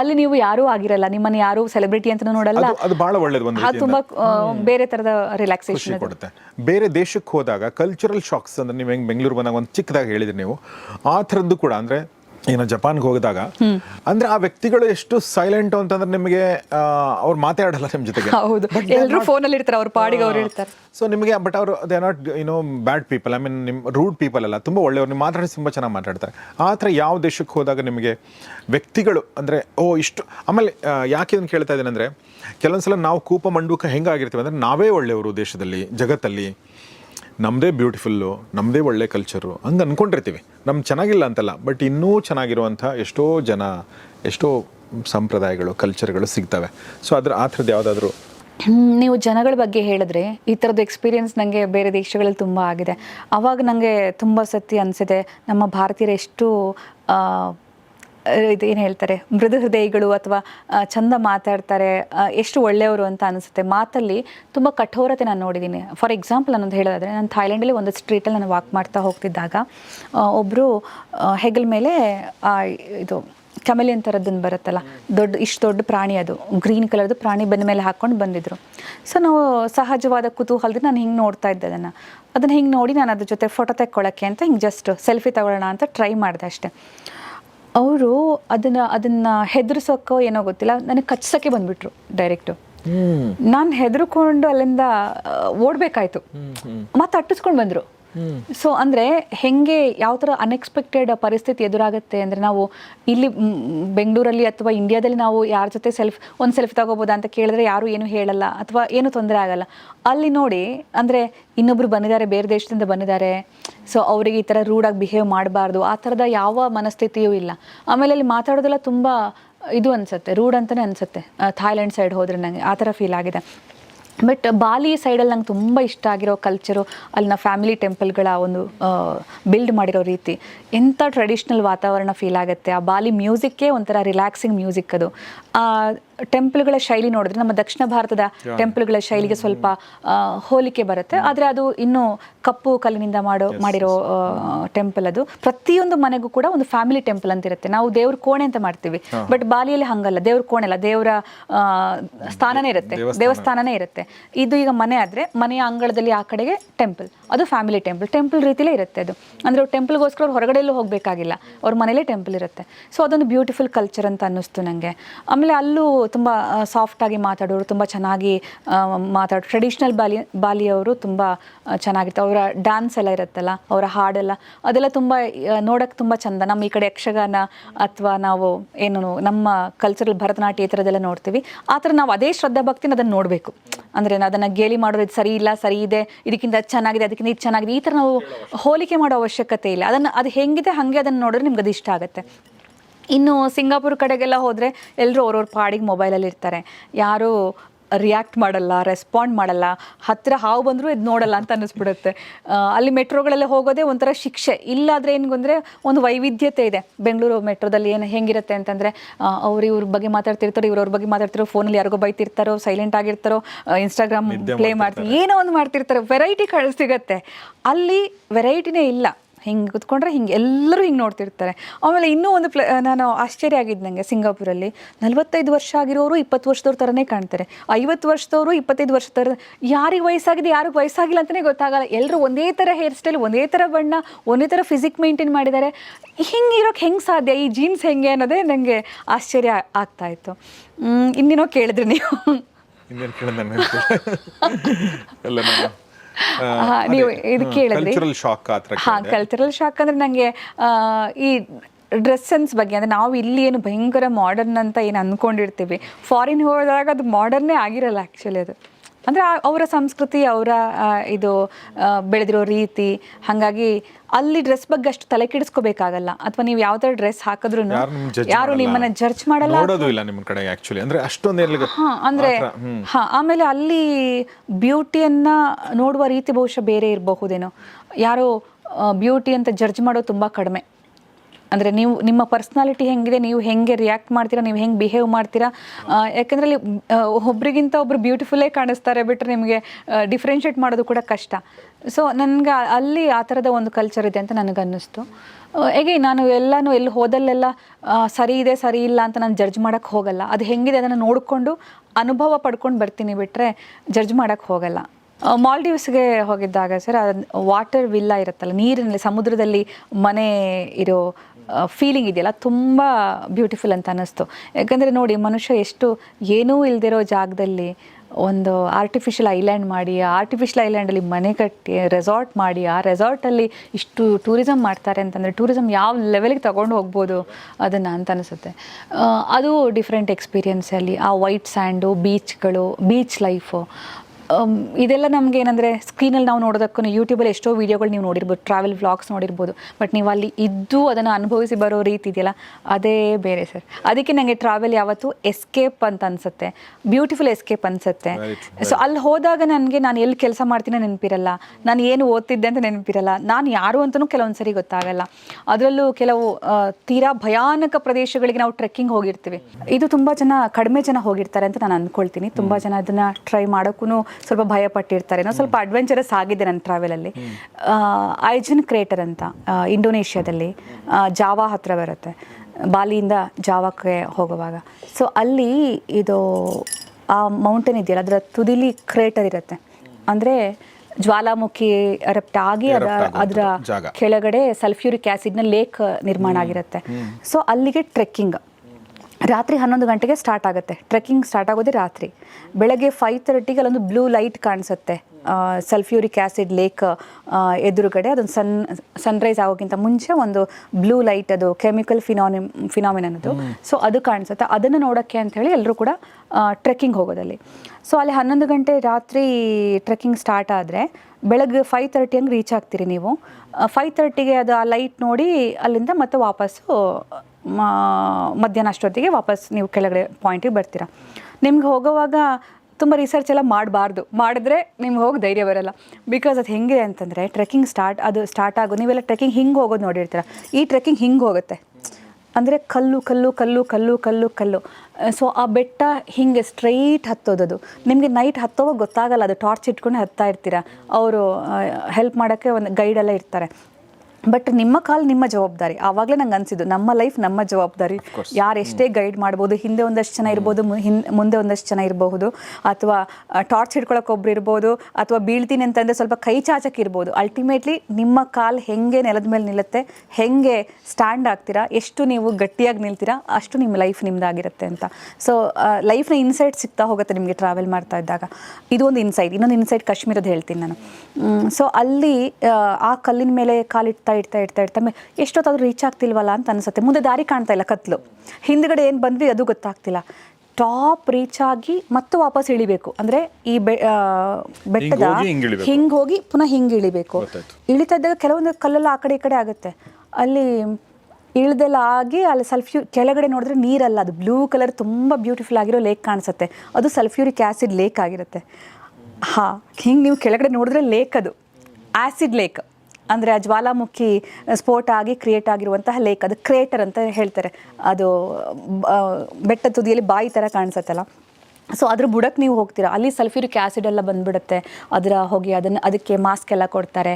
ಅಲ್ಲಿ ನೀವು ಯಾರೂ ಆಗಿರಲ್ಲ ನಿಮ್ಮನ್ನ ಯಾರು ಸೆಲೆಬ್ರಿಟಿ ಅಂತ ನೋಡಲ್ಲ. ಅದು ಅದು ಬಹಳ ಒಳ್ಳೇದು ಒಂದು ತುಂಬಾ ಆ, ಬೇರೆ ತರದ ರಿಲ್ಯಾಕ್ಸೇಷನ್ ಕೊಡುತ್ತೆ. ಬೇರೆ ದೇಶಕ್ಕೆ ಹೋದಾಗ ಕಲ್ಚರಲ್ ಶಾಕ್ಸ್ ಅಂದ್ರೆ ನೀವು ಹೆಂಗ್ ಬೆಂಗಳೂರು ಬಂದಾಗ ಒಂದು ಚಿಕ್ಕದಾಗಿ ಹೇಳಿದ್ರಿ ನೀವು ಆ ಥರದ್ದು ಕೂಡ ಅಂದ್ರೆ ಏನೋ ಜಪಾನ್ಗೆ ಹೋಗಿದಾಗ ಅಂದ್ರೆ ಆ ವ್ಯಕ್ತಿಗಳು ಎಷ್ಟು ಸೈಲೆಂಟ್ ಅಂತಂದ್ರೆ ನಿಮಗೆ ಅವ್ರು ಮಾತಾಡಲ್ಲ ನಿಮ್ಮ ಜೊತೆಗೆ. ಹೌದು. ಎಲ್ಲರೂ ಫೋನಲ್ಲಿ ಇರ್ತಾರೆ ಅವ್ರ ಪಾಡಿಗೆ ಅವ್ರು ಇರ್ತಾರೆ ಸೊ ನಿಮಗೆ ಬಟ್ ಅವರು they not you know bad people I mean ನಿಮ್ ರೂಡ್ ಪೀಪಲ್ ಅಲ್ಲ ತುಂಬಾ ಒಳ್ಳೆಯವ್ರು. ನೀವು ಮಾತಾಡಿ ತುಂಬಾ ಚೆನ್ನಾಗಿ ಮಾತಾಡ್ತಾರೆ. ಆ ಥರ ಯಾವ ದೇಶಕ್ಕೆ ಹೋದಾಗ ನಿಮಗೆ ವ್ಯಕ್ತಿಗಳು ಅಂದ್ರೆ ಓ ಇಷ್ಟು ಆಮೇಲೆ ಯಾಕೆ ಇದನ್ನು ಕೇಳ್ತಾ ಇದ್ದೀನಿ ಅಂದ್ರೆ ಕೆಲವೊಂದ್ಸಲ ನಾವು ಕೂಪ ಮಂಡೂಕ ಹೆಂಗಾಗಿರ್ತೀವಿ ಅಂದ್ರೆ ನಾವೇ ಒಳ್ಳೆಯವರು ದೇಶದಲ್ಲಿ ಜಗತ್ತಲ್ಲಿ. ನಮ್ಮದೇ ಬ್ಯೂಟಿಫುಲ್ಲು ನಮ್ಮದೇ ಒಳ್ಳೆ ಕಲ್ಚರು ಹಂಗೆ ಅಂದ್ಕೊಂಡಿರ್ತೀವಿ ನಮ್ಗೆ ಚೆನ್ನಾಗಿಲ್ಲ ಅಂತಲ್ಲ ಬಟ್ ಇನ್ನೂ ಚೆನ್ನಾಗಿರುವಂಥ ಎಷ್ಟೋ ಜನ, ಎಷ್ಟೋ ಸಂಪ್ರದಾಯಗಳು ಕಲ್ಚರ್ಗಳು ಸಿಗ್ತವೆ. ಸೊ ಅದ್ರ, ಆ ಥರದ್ದು ಯಾವುದಾದ್ರೂ? ನೀವು ಜನಗಳ ಬಗ್ಗೆ ಹೇಳಿದ್ರೆ, ಈ ಥರದ್ದು ಎಕ್ಸ್ಪೀರಿಯೆನ್ಸ್ ನನಗೆ ಬೇರೆ ದೇಶಗಳಲ್ಲಿ ತುಂಬ ಆಗಿದೆ. ಅವಾಗ ನನಗೆ ತುಂಬ ಸತಿ ಅನಿಸಿದೆ. ನಮ್ಮ ಭಾರತೀಯರು ಎಷ್ಟು ಇದು ಏನು ಹೇಳ್ತಾರೆ? ಮೃದು ಹೃದಯಗಳು ಅಥವಾ ಚಂದ ಮಾತಾಡ್ತಾರೆ ಎಷ್ಟು ಒಳ್ಳೆಯವರು ಅಂತ ಅನಿಸುತ್ತೆ. ಮಾತಲ್ಲಿ ತುಂಬ ಕಠೋರತೆ ನಾನು ನೋಡಿದ್ದೀನಿ ಫಾರ್ ಎಕ್ಸಾಂಪಲ್ ನಾನು ಹೇಳೋದಾದರೆ, ನಾನು ಥಾಯ್ಲೆಂಡಲ್ಲಿ ಒಂದು ಸ್ಟ್ರೀಟಲ್ಲಿ ನಾನು ವಾಕ್ ಮಾಡ್ತಾ ಹೋಗ್ತಿದ್ದಾಗ ಒಬ್ಬರು ಹೆಗಲ್ ಮೇಲೆ ಇದು ಕಮೆಲಿಯನ್ ಥರದ್ದನ್ನು ಬರುತ್ತಲ್ಲ, ದೊಡ್ಡ, ಇಷ್ಟು ದೊಡ್ಡ ಪ್ರಾಣಿ ಅದು. ಗ್ರೀನ್ ಕಲರ್ದು ಪ್ರಾಣಿ ಬಂದ ಮೇಲೆ ಹಾಕ್ಕೊಂಡು ಬಂದಿದ್ರು. ಸೊ ನಾವು ಸಹಜವಾದ ಕುತೂಹಲದಿಂದ ನಾನು ಹಿಂಗೆ ನೋಡ್ತಾ ಇದ್ದೆ ಅದನ್ನು. ಅದನ್ನು ಹಿಂಗೆ ನೋಡಿ ನಾನು ಅದ್ರ ಜೊತೆ ಫೋಟೋ ತೆಕ್ಕೊಳ್ಳೋಕ್ಕೆ ಅಂತ ಹಿಂಗೆ ಜಸ್ಟ್ ಸೆಲ್ಫಿ ತಗೊಳ್ಳೋಣ ಅಂತ ಟ್ರೈ ಮಾಡಿದೆ ಅಷ್ಟೇ. ಅವರು ಅದನ್ನ ಅದನ್ನ ಹೆದರ್ಸೋಕ್ಕೋ ಏನೋ ಗೊತ್ತಿಲ್ಲ ನನಗೆ ಕಚ್ಸೋಕ್ಕೆ ಬಂದ್ಬಿಟ್ರು ಡೈರೆಕ್ಟ್. ನಾನು ಹೆದರ್ಕೊಂಡು ಅಲ್ಲಿಂದ ಓಡ್ಬೇಕಾಯ್ತು. ಮತ್ತೆ ಅಟ್ಟಿಸ್ಕೊಂಡು ಬಂದರು. ಸೊ ಅಂದರೆ ಹೆಂಗೆ ಯಾವ ಥರ ಅನ್ಎಕ್ಸ್ಪೆಕ್ಟೆಡ್ ಪರಿಸ್ಥಿತಿ ಎದುರಾಗುತ್ತೆ ಅಂದರೆ ನಾವು ಇಲ್ಲಿ ಬೆಂಗಳೂರಲ್ಲಿ ಅಥವಾ ಇಂಡಿಯಾದಲ್ಲಿ ನಾವು ಯಾರ ಜೊತೆ ಸೆಲ್ಫ್ ಒಂದು ಸೆಲ್ಫ್ ತಗೋಬೋದಾ ಅಂತ ಕೇಳಿದ್ರೆ ಯಾರು ಏನು ಹೇಳಲ್ಲ ಅಥವಾ ಏನು ತೊಂದರೆ ಆಗಲ್ಲ. ಅಲ್ಲಿ ನೋಡಿ, ಅಂದರೆ ಇನ್ನೊಬ್ರು ಬಂದಿದ್ದಾರೆ, ಬೇರೆ ದೇಶದಿಂದ ಬಂದಿದ್ದಾರೆ. ಸೊ ಅವರಿಗೆ ಈ ಥರ ರೂಡಾಗಿ ಬಿಹೇವ್ ಮಾಡಬಾರ್ದು. ಆ ಥರದ ಯಾವ ಮನಸ್ಥಿತಿಯೂ ಇಲ್ಲ. ಆಮೇಲೆ ಅಲ್ಲಿ ಮಾತಾಡೋದೆಲ್ಲ ತುಂಬ ಇದು ಅನ್ಸುತ್ತೆ ರೂಡ್ ಅಂತಲೇ ಅನ್ಸುತ್ತೆ. ಥಾಯ್ಲೆಂಡ್ ಸೈಡ್ ಹೋದರೆ ನನಗೆ ಆ ಥರ ಫೀಲ್ ಆಗಿದೆ. ಬಟ್ ಬಾಲಿ ಸೈಡಲ್ಲಿ ನಂಗೆ ತುಂಬ ಇಷ್ಟ ಆಗಿರೋ ಕಲ್ಚರು ಅಲ್ಲಿನ ಫ್ಯಾಮಿಲಿ ಟೆಂಪಲ್ಗಳ ಒಂದು ಬಿಲ್ಡ್ ಮಾಡಿರೋ ರೀತಿ. ಎಂಥ ಟ್ರೆಡಿಷ್ನಲ್ ವಾತಾವರಣ ಫೀಲ್ ಆಗುತ್ತೆ. ಆ ಬಾಲಿ ಮ್ಯೂಸಿಕ್ಕೇ ಒಂಥರ ರಿಲ್ಯಾಕ್ಸಿಂಗ್ ಮ್ಯೂಸಿಕ್ ಅದು. ಆ ಟೆಂಪಲ್ಗಳ ಶೈಲಿ ನೋಡಿದ್ರೆ ನಮ್ಮ ದಕ್ಷಿಣ ಭಾರತದ ಟೆಂಪಲ್ಗಳ ಶೈಲಿಗೆ ಸ್ವಲ್ಪ ಹೋಲಿಕೆ ಬರುತ್ತೆ. ಆದರೆ ಅದು ಇನ್ನೂ ಕಪ್ಪು ಕಲ್ಲಿನಿಂದ ಮಾಡೋ ಮಾಡಿರೋ ಟೆಂಪಲ್ ಅದು. ಪ್ರತಿಯೊಂದು ಮನೆಗೂ ಕೂಡ ಒಂದು ಫ್ಯಾಮಿಲಿ ಟೆಂಪಲ್ ಅಂತ ಇರುತ್ತೆ. ನಾವು ದೇವ್ರ ಕೋಣೆ ಅಂತ ಮಾಡ್ತೀವಿ. ಬಟ್ ಬಾಲಿಯಲ್ಲಿ ಹಂಗಲ್ಲ. ದೇವ್ರ ಕೋಣೆ ಅಲ್ಲ. ದೇವರ ಸ್ಥಾನನೇ ಇರುತ್ತೆ. ದೇವಸ್ಥಾನನೇ ಇರುತ್ತೆ. ಇದು ಈಗ ಮನೆ ಆದರೆ ಮನೆಯ ಅಂಗಳದಲ್ಲಿ ಆ ಕಡೆಗೆ ಟೆಂಪಲ್ ಅದು ಫ್ಯಾಮಿಲಿ ಟೆಂಪಲ್ ಟೆಂಪಲ್ ರೀತಿಲೇ ಇರುತ್ತೆ ಅದು. ಅಂದರೆ ಟೆಂಪಲ್ಗೋಸ್ಕರ ಅವ್ರು ಹೊರಗಡೆ ಎಲ್ಲೂ ಹೋಗಬೇಕಾಗಿಲ್ಲ. ಅವ್ರ ಮನೇಲೇ ಟೆಂಪಲ್ ಇರುತ್ತೆ. ಸೊ ಅದೊಂದು ಬ್ಯೂಟಿಫುಲ್ ಕಲ್ಚರ್ ಅಂತ ಅನ್ನಿಸ್ತು ನನಗೆ ಆಮೇಲೆ ಅಲ್ಲೂ ತುಂಬ ಸಾಫ್ಟಾಗಿ ಮಾತಾಡೋರು, ತುಂಬ ಚೆನ್ನಾಗಿ ಮಾತಾಡೋ ಟ್ರೆಡಿಷ್ನಲ್ ಬಾಲಿ, ಬಾಲಿಯವರು ತುಂಬ ಚೆನ್ನಾಗಿತ್ತು ಅವರ ಡ್ಯಾನ್ಸ್ ಎಲ್ಲ ಇರುತ್ತಲ್ಲ, ಅವರ ಹಾಡೆಲ್ಲ, ಅದೆಲ್ಲ ತುಂಬ ನೋಡೋಕ್ಕೆ ತುಂಬ ಚಂದ. ನಮ್ಮ ಈ ಕಡೆ ಯಕ್ಷಗಾನ ಅಥವಾ ನಾವು ಏನು, ನಮ್ಮ ಕಲ್ಚರಲ್ ಭರತನಾಟ್ಯ ಈ ಥರದ್ದೆಲ್ಲ ನೋಡ್ತೀವಿ. ಆ ಥರ ನಾವು ಅದೇ ಶ್ರದ್ಧಾ ಭಕ್ತಿನ ಅದನ್ನು ನೋಡಬೇಕು. ಅಂದರೆ ಅದನ್ನ ಗೇಲಿ ಮಾಡೋದು ಇದು ಸರಿ ಇಲ್ಲ, ಸರಿ ಇದೆ, ಇದಕ್ಕಿಂತ ಚೆನ್ನಾಗಿದೆ, ಅದಕ್ಕಿಂತ ಇದು ಚೆನ್ನಾಗಿದೆ, ಈ ಥರ ನಾವು ಹೋಲಿಕೆ ಮಾಡೋ ಅವಶ್ಯಕತೆ ಇಲ್ಲ. ಅದನ್ನು ಅದು ಹೆಂಗಿದೆ, ಹಾಗೆ ಅದನ್ನು ನೋಡಿದ್ರೆ ನಿಮ್ಗೆ ಅದು ಇಷ್ಟ ಆಗುತ್ತೆ. ಇನ್ನು ಸಿಂಗಾಪುರ್ ಕಡೆಗೆಲ್ಲ ಹೋದರೆ ಎಲ್ಲರೂ ಅವ್ರವ್ರ ಪಾಡಿಗೆ ಮೊಬೈಲಲ್ಲಿ ಇರ್ತಾರೆ ಯಾರೂ ರಿಯಾಕ್ಟ್ ಮಾಡಲ್ಲ ರೆಸ್ಪಾಂಡ್ ಮಾಡಲ್ಲ ಹತ್ತಿರ ಹಾವು ಬಂದರೂ ಇದು ನೋಡಲ್ಲ ಅಂತ ಅನ್ನಿಸ್ಬಿಡುತ್ತೆ. ಅಲ್ಲಿ ಮೆಟ್ರೋಗಳಲ್ಲಿ ಹೋಗೋದೇ ಒಂಥರ ಶಿಕ್ಷೆ. ಇಲ್ಲಾದರೆ ಏನು ಅಂದರೆ ಒಂದು ವೈವಿಧ್ಯತೆ ಇದೆ. ಬೆಂಗಳೂರು ಮೆಟ್ರೋದಲ್ಲಿ ಏನು ಹೆಂಗಿರುತ್ತೆ ಅಂತಂದರೆ ಅವ್ರು ಇವ್ರ ಬಗ್ಗೆ ಮಾತಾಡ್ತಿರ್ತಾರೋ ಇವ್ರವ್ರ ಬಗ್ಗೆ ಮಾತಾಡ್ತಿರೋ ಫೋನಲ್ಲಿ ಯಾರಿಗೋ ಬೈತಿರ್ತಾರೋ ಸೈಲೆಂಟ್ ಆಗಿರ್ತಾರೋ ಇನ್ಸ್ಟಾಗ್ರಾಮ್ ಪ್ಲೇ ಮಾಡ್ತಾರೆ ಏನೋ ಒಂದು ಮಾಡ್ತಿರ್ತಾರೆ. ವೆರೈಟಿ ಕಳ್ ಸಿಗತ್ತೆ. ಅಲ್ಲಿ ವೆರೈಟಿನೇ ಇಲ್ಲ. ಹಿಂಗೆ ಕುತ್ಕೊಂಡ್ರೆ ಹಿಂಗೆ ಎಲ್ಲರೂ ಹಿಂಗೆ ನೋಡ್ತಿರ್ತಾರೆ. ಆಮೇಲೆ ಇನ್ನೂ ಒಂದು ಪ್ಲ ನಾನು ಆಶ್ಚರ್ಯ ಆಗಿದ್ದು ನನಗೆ ಸಿಂಗಾಪುರಲ್ಲಿ. ನಲವತ್ತೈದು ವರ್ಷ ಆಗಿರೋರು ಇಪ್ಪತ್ತು ವರ್ಷದವ್ರ ಥರನೇ ಕಾಣ್ತಾರೆ. ಐವತ್ತು ವರ್ಷದವರು ಇಪ್ಪತ್ತೈದು ವರ್ಷದ ಥರ ಯಾರಿಗೆ ವಯಸ್ಸಾಗಿದೆ, ಯಾರಿಗೆ ವಯಸ್ಸಾಗಿಲ್ಲ ಅಂತಲೇ ಗೊತ್ತಾಗಲ್ಲ. ಎಲ್ಲರೂ ಒಂದೇ ಥರ ಹೇರ್ ಸ್ಟೈಲ್, ಒಂದೇ ಥರ ಬಣ್ಣ, ಒಂದೇ ಥರ ಫಿಸಿಕ್ ಮೇಂಟೈನ್ ಮಾಡಿದ್ದಾರೆ. ಹಿಂಗೆ ಇರೋಕ್ಕೆ ಹೆಂಗೆ ಸಾಧ್ಯ? ಈ ಜೀನ್ಸ್ ಹೆಂಗೆ ಅನ್ನೋದೇ ನನಗೆ ಆಶ್ಚರ್ಯ ಆಗ್ತಾ ಇತ್ತು. ಇನ್ನೇನೋ ಕೇಳಿದ್ರಿ ನೀವು? ಇನ್ನೇನು ಕೇಳಿದ [LAUGHS] ನೀವು ಇದು ಕೇಳಿದ್ರಿ. ಕಲ್ಚರಲ್ ಶಾಕ್ ಹಾ ಕಲ್ಚರಲ್ ಶಾಕ್ ಅಂದ್ರೆ ನಂಗೆ ಈ ಡ್ರೆಸ್ ಸೆನ್ಸ್ ಬಗ್ಗೆ ಅಂದ್ರೆ ನಾವು ಇಲ್ಲಿ ಏನು ಭಯಂಕರ ಮಾಡರ್ನ್ ಅಂತ ಏನು ಅನ್ಕೊಂಡಿರ್ತೀವಿ. ಫಾರಿನ್ ಹೋದಾಗ ಅದು ಮಾಡರ್ನೇ ಆಗಿರಲ್ಲ ಆ್ಯಕ್ಚುಲಿ ಅದು. ಅಂದರೆ ಅವರ ಸಂಸ್ಕೃತಿ ಅವರ ಇದು ಬೆಳೆದಿರೋ ರೀತಿ ಹಾಗಾಗಿ ಅಲ್ಲಿ ಡ್ರೆಸ್ ಬಗ್ಗೆ ಅಷ್ಟು ತಲೆ ಕೆಡಿಸ್ಕೋಬೇಕಾಗಲ್ಲ. ಅಥವಾ ನೀವು ಯಾವ ಥರ ಡ್ರೆಸ್ ಹಾಕಿದ್ರು ಯಾರು. ನಿಮ್ಮನ್ನ ಜಡ್ಜ್ ಮಾಡಲ್ಲ. ನೋಡೋದು ಇಲ್ಲ ನಿಮ್ಮ ಕಡೆ ಅಂದ್ರೆ ಅಷ್ಟೊಂದು ಎಲ್ಲಿಗೆ ಹಾ ಅಂದ್ರೆ ಹಾ ಆಮೇಲೆ ಅಲ್ಲಿ ಬ್ಯೂಟಿಯನ್ನ ನೋಡುವ ರೀತಿ ಬಹುಶಃ ಬೇರೆ ಇರಬಹುದೇನೋ. ಯಾರು ಬ್ಯೂಟಿ ಅಂತ ಜಡ್ಜ್ ಮಾಡೋದು ತುಂಬಾ ಕಡಿಮೆ. ಅಂದರೆ ನೀವು ನಿಮ್ಮ ಪರ್ಸ್ನಾಲಿಟಿ ಹೆಂಗಿದೆ, ನೀವು ಹೆಂಗೆ ರಿಯಾಕ್ಟ್ ಮಾಡ್ತೀರಾ, ನೀವು ಹೆಂಗೆ ಬಿಹೇವ್ ಮಾಡ್ತೀರಾ? ಯಾಕಂದ್ರೆ ಅಲ್ಲಿ ಒಬ್ರಿಗಿಂತ ಒಬ್ರು ಬ್ಯೂಟಿಫುಲ್ಲೇ ಕಾಣಿಸ್ತಾರೆ ಬಿಟ್ಟರೆ ನಿಮಗೆ ಡಿಫ್ರೆನ್ಷಿಯೇಟ್ ಮಾಡೋದು ಕೂಡ ಕಷ್ಟ. ಸೊ ನನಗೆ ಅಲ್ಲಿ ಆ ಥರದ ಒಂದು ಕಲ್ಚರ್ ಇದೆ ಅಂತ ನನಗೆ ಅನ್ನಿಸ್ತು ಹೇಗೆ ನಾನು ಎಲ್ಲನೂ ಎಲ್ಲಿ ಹೋದಲ್ಲೆಲ್ಲ ಸರಿ ಇದೆ, ಸರಿ ಇಲ್ಲ ಅಂತ ನಾನು ಜಡ್ಜ್ ಮಾಡೋಕ್ಕೆ ಹೋಗಲ್ಲ. ಅದು ಹೆಂಗಿದೆ ಅದನ್ನು ನೋಡಿಕೊಂಡು ಅನುಭವ ಪಡ್ಕೊಂಡು ಬರ್ತೀನಿ ಬಿಟ್ಟರೆ ಜಡ್ಜ್ ಮಾಡೋಕ್ಕೆ ಹೋಗಲ್ಲ. ಮಾಲ್ಡೀವ್ಸ್ಗೆ ಹೋಗಿದ್ದಾಗ ಸರ್ ವಾಟರ್ ವಿಲ್ಲ ಇರುತ್ತಲ್ಲ, ನೀರಿನಲ್ಲಿ, ಸಮುದ್ರದಲ್ಲಿ ಮನೆ ಇರೋ ಫೀಲಿಂಗ್ ಇದೆಯಲ್ಲ, ತುಂಬ ಬ್ಯೂಟಿಫುಲ್ ಅಂತ ಅನ್ನಿಸ್ತು. ಯಾಕಂದರೆ ನೋಡಿ, ಮನುಷ್ಯ ಎಷ್ಟು ಏನೂ ಇಲ್ದಿರೋ ಜಾಗದಲ್ಲಿ ಒಂದು ಆರ್ಟಿಫಿಷಿಯಲ್ ಐಲ್ಯಾಂಡ್ ಮಾಡಿ ಆರ್ಟಿಫಿಷಿಯಲ್ ಐಲ್ಯಾಂಡಲ್ಲಿ ಮನೆ ಕಟ್ಟಿ ರೆಸಾರ್ಟ್ ಮಾಡಿ, ಆ ರೆಸಾರ್ಟಲ್ಲಿ ಇಷ್ಟು ಟೂರಿಸಮ್ ಮಾಡ್ತಾರೆ ಅಂತಂದರೆ ಟೂರಿಸಮ್ ಯಾವ ಲೆವೆಲ್ಗೆ ತೊಗೊಂಡು ಹೋಗ್ಬೋದು ಅದನ್ನು ಅಂತ ಅನಿಸುತ್ತೆ ಅದು ಡಿಫ್ರೆಂಟ್ ಎಕ್ಸ್ಪೀರಿಯನ್ಸ್ ಅಲ್ಲಿ, ಆ ವೈಟ್ ಸ್ಯಾಂಡು ಬೀಚ್ಗಳು ಬೀಚ್ ಲೈಫು ಇದೆಲ್ಲ ನಮ್ಗೆ ಏನಂದರೆ ಸ್ಕ್ರೀನಲ್ಲಿ ನಾವು ನೋಡೋದಕ್ಕೂ ಯೂಟ್ಯೂಬಲ್ಲಿ ಎಷ್ಟೋ ವೀಡಿಯೋಗಳು ನೀವು ನೋಡಿರ್ಬೋದು ಟ್ರಾವೆಲ್ ವ್ಲಾಗ್ಸ್ ನೋಡಿರ್ಬೋದು ಬಟ್ ನೀವು ಅಲ್ಲಿ ಇದ್ದು ಅದನ್ನು ಅನುಭವಿಸಿ ಬರೋ ರೀತಿ ಇದೆಯಲ್ಲ ಅದೇ ಬೇರೆ ಸರ್ ಅದಕ್ಕೆ ನನಗೆ ಟ್ರಾವೆಲ್ ಯಾವತ್ತು ಎಸ್ಕೇಪ್ ಅಂತ ಅನ್ಸುತ್ತೆ. ಬ್ಯೂಟಿಫುಲ್ ಎಸ್ಕೇಪ್ ಅನ್ಸುತ್ತೆ. ಸೊ ಅಲ್ಲಿ ಹೋದಾಗ ನನಗೆ ನಾನು ಎಲ್ಲಿ ಕೆಲಸ ಮಾಡ್ತೀನಿ ನೆನಪಿರಲ್ಲ ನಾನು ಏನು ಓದ್ತಿದ್ದೆ ಅಂತ ನೆನಪಿರಲ್ಲ ನಾನು ಯಾರು ಅಂತಲೂ ಕೆಲವೊಂದು ಸರಿ ಗೊತ್ತಾಗಲ್ಲ. ಅದರಲ್ಲೂ ಕೆಲವು ತೀರಾ ಭಯಾನಕ ಪ್ರದೇಶಗಳಿಗೆ ನಾವು ಟ್ರೆಕ್ಕಿಂಗ್ ಹೋಗಿರ್ತೀವಿ. ಇದು ತುಂಬ ಜನ ಕಡಿಮೆ ಜನ ಹೋಗಿರ್ತಾರೆ ಅಂತ ನಾನು ಅಂದ್ಕೊಳ್ತೀನಿ ತುಂಬ ಜನ ಅದನ್ನು ಟ್ರೈ ಮಾಡೋಕ್ಕೂ ಸ್ವಲ್ಪ ಭಯ ಪಟ್ಟಿರ್ತಾರೆ. ನಾವು ಸ್ವಲ್ಪ ಅಡ್ವೆಂಚರಸ್ ಆಗಿದೆ ನನ್ನ ಟ್ರಾವೆಲಲ್ಲಿ ಐಜನ್ ಕ್ರೇಟರ್ ಅಂತ ಇಂಡೋನೇಷ್ಯಾದಲ್ಲಿ ಜಾವಾ ಹತ್ರ ಬರುತ್ತೆ. ಬಾಲಿಯಿಂದ ಜಾವಕ್ಕೆ ಹೋಗುವಾಗ. ಸೊ ಅಲ್ಲಿ ಇದು ಆ ಮೌಂಟೇನ್ ಇದೆಯಲ್ಲ ಅದರ ತುದಿಲಿ ಕ್ರೇಟರ್ ಇರುತ್ತೆ. ಅಂದರೆ ಜ್ವಾಲಾಮುಖಿ ಅರಪ್ಟ್ ಆಗಿ ಅದ ಅದರ ಕೆಳಗಡೆ ಸಲ್ಫ್ಯೂರಿಕ್ ಆ್ಯಸಿಡ್ನ ಲೇಕ್ ನಿರ್ಮಾಣ ಆಗಿರುತ್ತೆ. ಸೊ ಅಲ್ಲಿಗೆ ಟ್ರೆಕ್ಕಿಂಗ್ ರಾತ್ರಿ ಹನ್ನೊಂದು ಗಂಟೆಗೆ ಸ್ಟಾರ್ಟ್ ಆಗುತ್ತೆ. ಟ್ರೆಕ್ಕಿಂಗ್ ಸ್ಟಾರ್ಟ್ ಆಗೋದೇ ರಾತ್ರಿ. ಬೆಳಗ್ಗೆ ಫೈವ್ ತರ್ಟಿಗೆ ಅಲ್ಲೊಂದು ಬ್ಲೂ ಲೈಟ್ ಕಾಣಿಸುತ್ತೆ. ಸಲ್ಫ್ಯೂರಿಕ್ ಆ್ಯಸಿಡ್ ಲೇಕ್ ಎದುರುಗಡೆ. ಅದೊಂದು ಸನ್ ಸನ್ರೈಸ್ ಆಗೋಕ್ಕಿಂತ ಮುಂಚೆ ಒಂದು ಬ್ಲೂ ಲೈಟ್ ಅದು ಕೆಮಿಕಲ್ ಫಿನಾನಿ ಫಿನಾಮಿನನ್ ಅದು. ಸೊ ಅದು ಕಾಣಿಸುತ್ತೆ. ಅದನ್ನು ನೋಡೋಕ್ಕೆ ಅಂತ ಹೇಳಿ ಎಲ್ಲರೂ ಕೂಡ ಟ್ರೆಕ್ಕಿಂಗ್ ಹೋಗೋದಲ್ಲಿ. ಸೊ ಅಲ್ಲಿ ಹನ್ನೊಂದು ಗಂಟೆ ರಾತ್ರಿ ಟ್ರೆಕ್ಕಿಂಗ್ ಸ್ಟಾರ್ಟ್ ಆದರೆ ಬೆಳಗ್ಗೆ ಫೈವ್ ತರ್ಟಿ ಹಂಗೆ ರೀಚ್ ಆಗ್ತೀರಿ ನೀವು. ಫೈವ್ ತರ್ಟಿಗೆ ಅದು ಆ ಲೈಟ್ ನೋಡಿ ಅಲ್ಲಿಂದ ಮತ್ತೆ ವಾಪಸ್ಸು ಮಧ್ಯಾಹ್ನ ಅಷ್ಟೊತ್ತಿಗೆ ವಾಪಸ್ ನೀವು ಕೆಳಗಡೆ ಪಾಯಿಂಟಿಗೆ ಬರ್ತೀರಾ. ನಿಮ್ಗೆ ಹೋಗೋವಾಗ ತುಂಬ ರಿಸರ್ಚ್ ಎಲ್ಲ ಮಾಡಬಾರ್ದು. ಮಾಡಿದ್ರೆ ನಿಮ್ಗೆ ಹೋಗಿ ಧೈರ್ಯ ಬರಲ್ಲ. ಬಿಕಾಸ್ ಅದು ಹೆಂಗಿದೆ ಅಂತಂದರೆ ಟ್ರೆಕ್ಕಿಂಗ್ ಸ್ಟಾರ್ಟ್ ಅದು ಸ್ಟಾರ್ಟ್ ಆಗೋ, ನೀವೆಲ್ಲ ಟ್ರೆಕ್ಕಿಂಗ್ ಹಿಂಗೆ ಹೋಗೋದು ನೋಡಿರ್ತೀರ. ಈ ಟ್ರೆಕ್ಕಿಂಗ್ ಹಿಂಗೆ ಹೋಗುತ್ತೆ. ಅಂದರೆ ಕಲ್ಲು ಕಲ್ಲು ಕಲ್ಲು ಕಲ್ಲು ಕಲ್ಲು ಕಲ್ಲು. ಸೊ ಆ ಬೆಟ್ಟ ಹಿಂಗೆ ಸ್ಟ್ರೈಟ್ ಹತ್ತೋದದು. ನಿಮಗೆ ನೈಟ್ ಹತ್ತೋವಾಗ ಗೊತ್ತಾಗಲ್ಲ, ಅದು ಟಾರ್ಚ್ ಇಟ್ಕೊಂಡು ಹತ್ತಾ ಇರ್ತೀರ. ಅವರು ಹೆಲ್ಪ್ ಮಾಡೋಕ್ಕೆ ಒಂದು ಗೈಡೆಲ್ಲ ಇರ್ತಾರೆ. ಬಟ್ ನಿಮ್ಮ ಕಾಲ್ ನಿಮ್ಮ ಜವಾಬ್ದಾರಿ. ಆವಾಗಲೇ ನಂಗೆ ಅನಿಸಿದ್ದು ನಮ್ಮ ಲೈಫ್ ನಮ್ಮ ಜವಾಬ್ದಾರಿ. ಯಾರು ಎಷ್ಟೇ ಗೈಡ್ ಮಾಡ್ಬೋದು ಹಿಂದೆ ಒಂದಷ್ಟು ಜನ ಇರ್ಬೋದು ಮುಂದೆ ಒಂದಷ್ಟು ಜನ ಇರಬಹುದು ಅಥವಾ ಟಾರ್ಚ್ ಹಿಡ್ಕೊಳಕ್ಕೆ ಒಬ್ರು ಇರ್ಬೋದು ಅಥವಾ ಬೀಳ್ತೀನಿ ಅಂತಂದರೆ ಸ್ವಲ್ಪ ಕೈ ಚಾಚಕ್ಕೆ ಇರ್ಬೋದು. ಅಲ್ಟಿಮೇಟ್ಲಿ ನಿಮ್ಮ ಕಾಲ್ ಹೆಂಗೆ ನೆಲದ ಮೇಲೆ ನಿಲ್ಲುತ್ತೆ ಹೆಂಗೆ ಸ್ಟ್ಯಾಂಡ್ ಆಗ್ತೀರಾ ಎಷ್ಟು ನೀವು ಗಟ್ಟಿಯಾಗಿ ನಿಲ್ತೀರಾ ಅಷ್ಟು ನಿಮ್ಮ ಲೈಫ್ ನಿಮ್ದಾಗಿರುತ್ತೆ ಅಂತ. ಸೊ ಲೈಫ್ನ ಇನ್ಸೈಟ್ ಸಿಗ್ತಾ ಹೋಗುತ್ತೆ ನಿಮಗೆ ಟ್ರಾವೆಲ್ ಮಾಡ್ತಾ ಇದ್ದಾಗ. ಇದು ಒಂದು ಇನ್ಸೈಟ್ ಇನ್ನೊಂದು ಇನ್ಸೈಟ್ ಕಾಶ್ಮೀರದ ಹೇಳ್ತೀನಿ ನಾನು. ಸೊ ಅಲ್ಲಿ ಆ, ಕಲ್ಲಿನ ಮೇಲೆ ಕಾಲಿಡ್ತಾ ಇಡ್ತಾ ಇಡ್ತಾ ಇಡ್ತಾ ಮೇ ಎಷ್ಟೊತ್ತಾದ್ರೂ ರೀಚ್ ಆಗ್ತಿಲ್ವಲ್ಲ ಅಂತ ಅನ್ಸುತ್ತೆ. ಮುಂದೆ ದಾರಿ ಕಾಣ್ತಾ ಇಲ್ಲ ಕತ್ಲು. ಹಿಂದ್ಗಡೆ ಏನು ಬಂದ್ವಿ ಅದು ಗೊತ್ತಾಗ್ತಿಲ್ಲ. ಟಾಪ್ ರೀಚ್ ಆಗಿ ಮತ್ತೆ ವಾಪಸ್ ಇಳಿಬೇಕು. ಅಂದರೆ ಈ ಬೆಟ್ಟದ ಹೋಗಿ ಹಿಂಗ್ ಪುನಃ ಹಿಂಗೆ ಇಳಿಬೇಕು. ಇಳಿತಾ ಇದ್ದಾಗ ಕೆಲವೊಂದು ಕಲ್ಲೆಲ್ಲ ಆ ಕಡೆ ಈ ಕಡೆ ಆಗುತ್ತೆ. ಅಲ್ಲಿ ಇಳ್ದೆಲ್ಲ ಆಗಿ ಅಲ್ಲಿ ಸಲ್ಫ್ಯೂ ಕೆಳಗಡೆ ನೋಡಿದ್ರೆ ನೀರಲ್ಲ ಅದು ಬ್ಲೂ ಕಲರ್ ತುಂಬ ಬ್ಯೂಟಿಫುಲ್ ಆಗಿರೋ ಲೇಕ್ ಕಾಣಿಸುತ್ತೆ. ಅದು ಸಲ್ಫ್ಯೂರಿಕ್ ಆ್ಯಸಿಡ್ ಲೇಕ್ ಆಗಿರುತ್ತೆ. ಹಾಂ ಹಿಂಗೆ ನೀವು ಕೆಳಗಡೆ ನೋಡಿದ್ರೆ ಲೇಕ್ ಅದು. ಆ್ಯಸಿಡ್ ಲೇಕ್ ಅಂದರೆ ಆ ಜ್ವಾಲಾಮುಖಿ ಸ್ಫೋಟ ಆಗಿ ಕ್ರಿಯೇಟ್ ಆಗಿರುವಂತಹ ಲೇಕ್ ಅದು ಕ್ರೇಟರ್ ಅಂತ ಹೇಳ್ತಾರೆ. ಅದು ಬೆಟ್ಟ ತುದಿಯಲ್ಲಿ ಬಾಯಿ ಥರ ಕಾಣಿಸತ್ತಲ್ಲ. ಸೊ ಅದ್ರ ಬುಡಕ್ಕೆ ನೀವು ಹೋಗ್ತೀರಾ? ಅಲ್ಲಿ ಸಲ್ಫ್ಯೂರಿಕ್ ಆ್ಯಸಿಡ್ ಎಲ್ಲ ಬಂದ್ಬಿಡುತ್ತೆ. ಅದರ ಹೋಗಿ ಅದನ್ನು, ಅದಕ್ಕೆ ಮಾಸ್ಕ್ ಎಲ್ಲ ಕೊಡ್ತಾರೆ.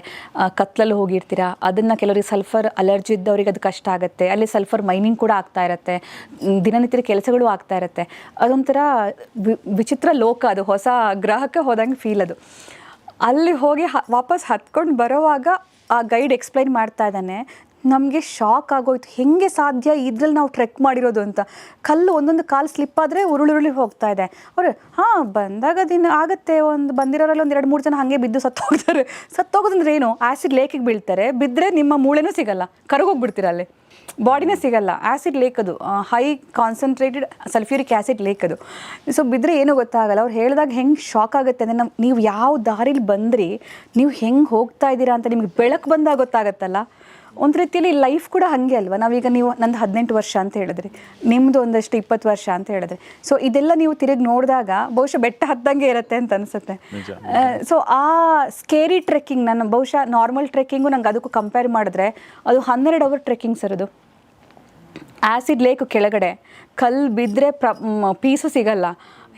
ಕತ್ಲಲ್ಲಿ ಹೋಗಿರ್ತೀರಾ? ಅದನ್ನು ಕೆಲವರಿಗೆ ಸಲ್ಫರ್ ಅಲರ್ಜಿ ಇದ್ದವರಿಗೆ ಅದು ಕಷ್ಟ ಆಗುತ್ತೆ. ಅಲ್ಲಿ ಸಲ್ಫರ್ ಮೈನಿಂಗ್ ಕೂಡ ಆಗ್ತಾ ಇರುತ್ತೆ. ದಿನನಿತ್ಯದ ಕೆಲಸಗಳು ಆಗ್ತಾ ಇರುತ್ತೆ. ಅದೊಂಥರ ವಿಚಿತ್ರ ಲೋಕ ಅದು. ಹೊಸ ಗ್ರಹಕ್ಕೆ ಹೋದಂಗೆ ಫೀಲ್ ಅದು. ಅಲ್ಲಿ ಹೋಗಿ ವಾಪಸ್ ಹತ್ಕೊಂಡು ಬರೋವಾಗ ಆ ಗೈಡ್ ಎಕ್ಸ್ಪ್ಲೈನ್ ಮಾಡ್ತಾ ಇದ್ದಾನೆ. ನಮಗೆ ಶಾಕ್ ಆಗೋಯ್ತು. ಹೆಂಗೆ ಸಾಧ್ಯ? ಇದ್ರಲ್ಲಿ ನಾವು ಟ್ರೆಕ್ ಮಾಡಿರೋದು ಅಂತ. ಕಲ್ಲು ಒಂದೊಂದು ಕಾಲು ಸ್ಲಿಪ್ ಆದರೆ ಉರುಳುರುಳಿ ಹೋಗ್ತಾ ಇದೆ. ಅವರು, ಹಾಂ, ಬಂದಾಗ ದಿನ ಆಗುತ್ತೆ. ಒಂದು ಬಂದಿರೋರಲ್ಲಿ ಒಂದು ಎರಡು ಮೂರು ಜನ ಹಾಗೆ ಬಿದ್ದು ಸತ್ತು ಹೋಗ್ತಾರೆ ಸತ್ತು ಹೋಗೋದಂದ್ರೆ ಏನು ಆ್ಯಸಿಡ್ ಲೇಕಿಗೆ ಬೀಳ್ತಾರೆ. ಬಿದ್ದರೆ ನಿಮ್ಮ ಮೂಳೆನೂ ಸಿಗಲ್ಲ. ಕರಗೋಗ್ಬಿಡ್ತೀರ ಅಲ್ಲಿ. ಬಾಡಿನೇ ಸಿಗಲ್ಲ. ಆ್ಯಸಿಡ್ ಲೇಕ್ ಅದು. High concentrated sulphuric acid lake ಅದು. ಸೊ ಬಿದ್ದರೆ ಏನೂ ಗೊತ್ತಾಗಲ್ಲ. ಅವ್ರು ಹೇಳಿದಾಗ ಹೆಂಗೆ ಶಾಕ್ ಆಗುತ್ತೆ ಅಂದರೆ ನೀವು ಯಾವ ದಾರಿಲಿ ಬಂದ್ರಿ, ನೀವು ಹೆಂಗೆ ಹೋಗ್ತಾ ಇದ್ದೀರಾ ಅಂತ ನಿಮಗೆ ಬೆಳಕು ಬಂದಾಗ ಗೊತ್ತಾಗತ್ತಲ್ಲ. ಒಂದು ರೀತಿಯಲ್ಲಿ ಲೈಫ್ ಕೂಡ ಹಾಗೆ ಅಲ್ವಾ? ನಾವೀಗ ನೀವು ನಂದು ಹದಿನೆಂಟು ವರ್ಷ ಅಂತ ಹೇಳಿದ್ರಿ. ನಿಮ್ಮದು ಒಂದಷ್ಟು ಇಪ್ಪತ್ತು ವರ್ಷ ಅಂತ ಹೇಳಿದ್ರೆ. ಸೊ ಇದೆಲ್ಲ ನೀವು ತಿರುಗಿ ನೋಡಿದಾಗ ಬಹುಶಃ ಬೆಟ್ಟ ಹತ್ತಂಗೆ ಇರುತ್ತೆ ಅಂತ ಅನಿಸುತ್ತೆ. ಸೊ ಆ ಸ್ಕೇರಿ ಟ್ರೆಕ್ಕಿಂಗ್ ನಾನು ಬಹುಶಃ ನಾರ್ಮಲ್ ಟ್ರೆಕ್ಕಿಂಗು ನಂಗೆ ಅದಕ್ಕೂ ಕಂಪೇರ್ ಮಾಡಿದ್ರೆ ಅದು ಹನ್ನೆರಡು ಅವರ್ ಟ್ರೆಕ್ಕಿಂಗ್ ಸರ್ ಅದು. ಆ್ಯಸಿಡ್ ಲೇಕ್ ಕೆಳಗಡೆ ಕಲ್ಲು ಬಿದ್ದರೆ ಪ್ರ ಪೀಸು ಸಿಗಲ್ಲ.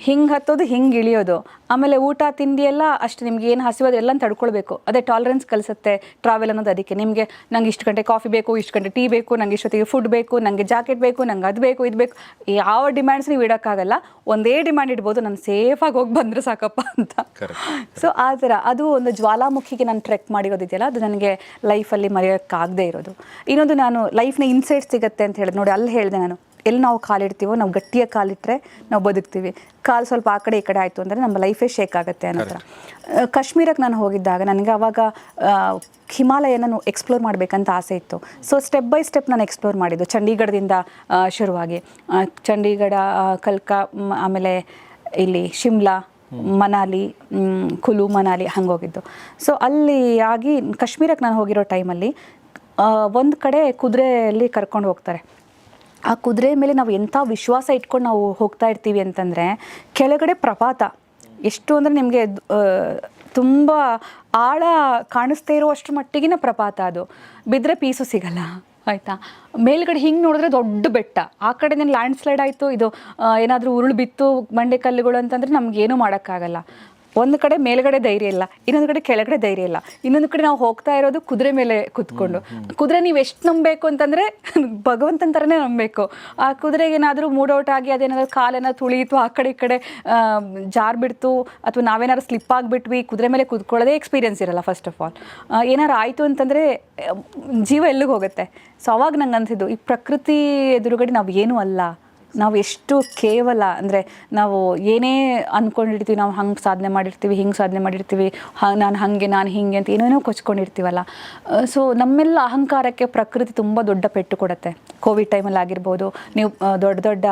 ಹಿಂಗೆ ಹತ್ತೋದು ಹಿಂಗೆ ಇಳಿಯೋದು. ಆಮೇಲೆ ಊಟ ತಿಂಡಿ ಎಲ್ಲ ಅಷ್ಟು ನಿಮ್ಗೆ ಏನು ಹಸಿವದು ಎಲ್ಲ ತಡ್ಕೊಳ್ಬೇಕು. ಅದೇ ಟಾಲರೆನ್ಸ್ ಕಲಿಸುತ್ತೆ ಟ್ರಾವೆಲ್ ಅನ್ನೋದು ಅದಕ್ಕೆ. ನಿಮಗೆ ನಂಗೆ ಇಷ್ಟು ಗಂಟೆ ಕಾಫಿ ಬೇಕು ಇಷ್ಟು ಗಂಟೆ ಟೀ ಬೇಕು ನಂಗೆ ಇಷ್ಟೊತ್ತಿಗೆ ಫುಡ್ ಬೇಕು ನನಗೆ ಜಾಕೆಟ್ ಬೇಕು ನಂಗೆ ಅದು ಬೇಕು ಇದು ಬೇಕು. ಯಾವ ಡಿಮ್ಯಾಂಡ್ಸ್ ನೀವು ಇಡೋಕ್ಕಾಗಲ್ಲ ಒಂದೇ ಡಿಮ್ಯಾಂಡ್ ಇಡ್ಬೋದು ನಾನು ಸೇಫಾಗಿ ಹೋಗಿ ಬಂದರೆ ಸಾಕಪ್ಪ ಅಂತ. ಸೊ ಆ ಥರ. ಅದು ಒಂದು ಜ್ವಾಲಾಮುಖಿಗೆ ನಾನು ಟ್ರೆಕ್ ಮಾಡಿರೋದಿದೆಯಲ್ಲ ಅದು ನನಗೆ ಲೈಫಲ್ಲಿ ಮರೆಯೋಕ್ಕಾಗದೇ ಇರೋದು. ಇನ್ನೊಂದು ನಾನು ಲೈಫ್ನ ಇನ್ಸೈಟ್ ಸಿಗುತ್ತೆ ಅಂತ ಹೇಳಿದೆ ನೋಡಿ ಅಲ್ಲಿ ಹೇಳಿದೆ ನಾನು. ಎಲ್ಲಿ ನಾವು ಕಾಲಿಡ್ತೀವೋ ನಾವು ಗಟ್ಟಿಯ ಕಾಲಿಟ್ಟರೆ ನಾವು ಬದುಕ್ತೀವಿ. ಕಾಲು ಸ್ವಲ್ಪ ಆ ಕಡೆ ಈ ಕಡೆ ಆಯಿತು ಅಂದರೆ ನಮ್ಮ ಲೈಫೇ ಶೇಕ್ ಆಗುತ್ತೆ ಅನ್ನೋ ಥರ. ಕಾಶ್ಮೀರಕ್ಕೆ ನಾನು ಹೋಗಿದ್ದಾಗ ನನಗೆ ಅವಾಗ ಹಿಮಾಲಯನೂ ಎಕ್ಸ್ಪ್ಲೋರ್ ಮಾಡಬೇಕಂತ ಆಸೆ ಇತ್ತು. ಸೊ ಸ್ಟೆಪ್ ಬೈ ಸ್ಟೆಪ್ ನಾನು ಎಕ್ಸ್ಪ್ಲೋರ್ ಮಾಡಿದ್ದು ಚಂಡೀಗಢದಿಂದ ಶುರುವಾಗಿ. ಚಂಡೀಗಢ ಕಲ್ಕ ಆಮೇಲೆ ಇಲ್ಲಿ ಶಿಮ್ಲಾ ಮನಾಲಿ ಕುಲು ಮನಾಲಿ ಹಂಗೆ ಹೋಗಿದ್ದು. ಸೊ ಅಲ್ಲಿ ಆಗಿ ಕಾಶ್ಮೀರಕ್ಕೆ ನಾನು ಹೋಗಿರೋ ಟೈಮಲ್ಲಿ ಒಂದು ಕಡೆ ಕುದುರೆಯಲ್ಲಿ ಕರ್ಕೊಂಡು ಹೋಗ್ತಾರೆ. ಆ ಕುದುರೆ ಮೇಲೆ ನಾವು ಎಂಥ ವಿಶ್ವಾಸ ಇಟ್ಕೊಂಡು ನಾವು ಹೋಗ್ತಾ ಇರ್ತೀವಿ ಅಂತಂದರೆ ಕೆಳಗಡೆ ಪ್ರಪಾತ ಎಷ್ಟು ಅಂದರೆ ನಿಮಗೆ ತುಂಬ ಆಳ ಕಾಣಿಸ್ತಾ ಇರುವಷ್ಟು ಮಟ್ಟಿಗಿನ ಪ್ರಪಾತ ಅದು. ಬಿದ್ದರೆ ಪೀಸು ಸಿಗಲ್ಲ, ಆಯಿತಾ? ಮೇಲ್ಗಡೆ ಹಿಂಗೆ ನೋಡಿದ್ರೆ ದೊಡ್ಡ ಬೆಟ್ಟ. ಆ ಕಡೆ ಲ್ಯಾಂಡ್ ಸ್ಲೈಡ್ ಆಯಿತು, ಇದು ಏನಾದರೂ ಉರುಳು ಬಿತ್ತು ಬಂಡೆ ಕಲ್ಲುಗಳು ಅಂತಂದರೆ ನಮಗೇನು ಮಾಡೋಕ್ಕಾಗಲ್ಲ. ಒಂದು ಕಡೆ ಮೇಲ್ಗಡೆ ಧೈರ್ಯ ಇಲ್ಲ ಇನ್ನೊಂದು ಕಡೆ ಕೆಳಗಡೆ ಧೈರ್ಯ ಇಲ್ಲ. ಇನ್ನೊಂದು ಕಡೆ ನಾವು ಹೋಗ್ತಾ ಇರೋದು ಕುದುರೆ ಮೇಲೆ ಕುತ್ಕೊಂಡು. ಕುದುರೆ ನೀವು ಎಷ್ಟು ನಂಬಬೇಕು ಅಂತಂದರೆ [LAUGHS] ಭಗವಂತನ ಥರನೇ ನಂಬಬೇಕು ಆ ಕುದುರೆಗೆ ಏನಾದರೂ ಮೂಡೌಟ್ ಆಗಿ ಅದೇನಾದ್ರು ಕಾಲೇನಾದ್ರು ತುಳಿಯಿತು ಆ ಕಡೆ ಈ ಕಡೆ ಆ, ಜಾರ್ ಬಿಡ್ತು ಅಥವಾ ನಾವೇನಾದ್ರು ಸ್ಲಿಪ್ ಆಗಿಬಿಟ್ವಿ ಕುದುರೆ ಮೇಲೆ ಕುತ್ಕೊಳ್ಳೋದೇ ಎಕ್ಸ್ಪೀರಿಯನ್ಸ್ ಇರಲ್ಲ ಫಸ್ಟ್ ಆಫ್ ಆಲ್ ಏನಾರು ಆಯಿತು ಅಂತಂದರೆ ಜೀವ ಎಲ್ಲಿಗೆ ಹೋಗುತ್ತೆ? ಸೊ ಅವಾಗ ನಂಗೆ ಅನ್ಸಿದ್ದು ಈ ಪ್ರಕೃತಿ ಎದುರುಗಡೆ ನಾವು ಏನೂ ಅಲ್ಲ. ನಾವು ಎಷ್ಟು ಕೇವಲ, ಅಂದರೆ ನಾವು ಏನೇ ಅಂದ್ಕೊಂಡಿರ್ತೀವಿ ನಾವು ಹಂಗೆ ಸಾಧನೆ ಮಾಡಿರ್ತೀವಿ, ಹಿಂಗೆ ಸಾಧನೆ ಮಾಡಿರ್ತೀವಿ, ಹ, ನಾನು ಹಾಗೆ, ನಾನು ಹಿಂಗೆ ಅಂತ ಏನೇನೋ ಕೊಚ್ಕೊಂಡಿರ್ತೀವಲ್ಲ. ಸೊ ನಮ್ಮೆಲ್ಲ ಅಹಂಕಾರಕ್ಕೆ ಪ್ರಕೃತಿ ತುಂಬ ದೊಡ್ಡ ಪೆಟ್ಟು ಕೊಡುತ್ತೆ. ಕೋವಿಡ್ ಟೈಮಲ್ಲಿ ಆಗಿರ್ಬೋದು, ನೀವು ದೊಡ್ಡ ದೊಡ್ಡ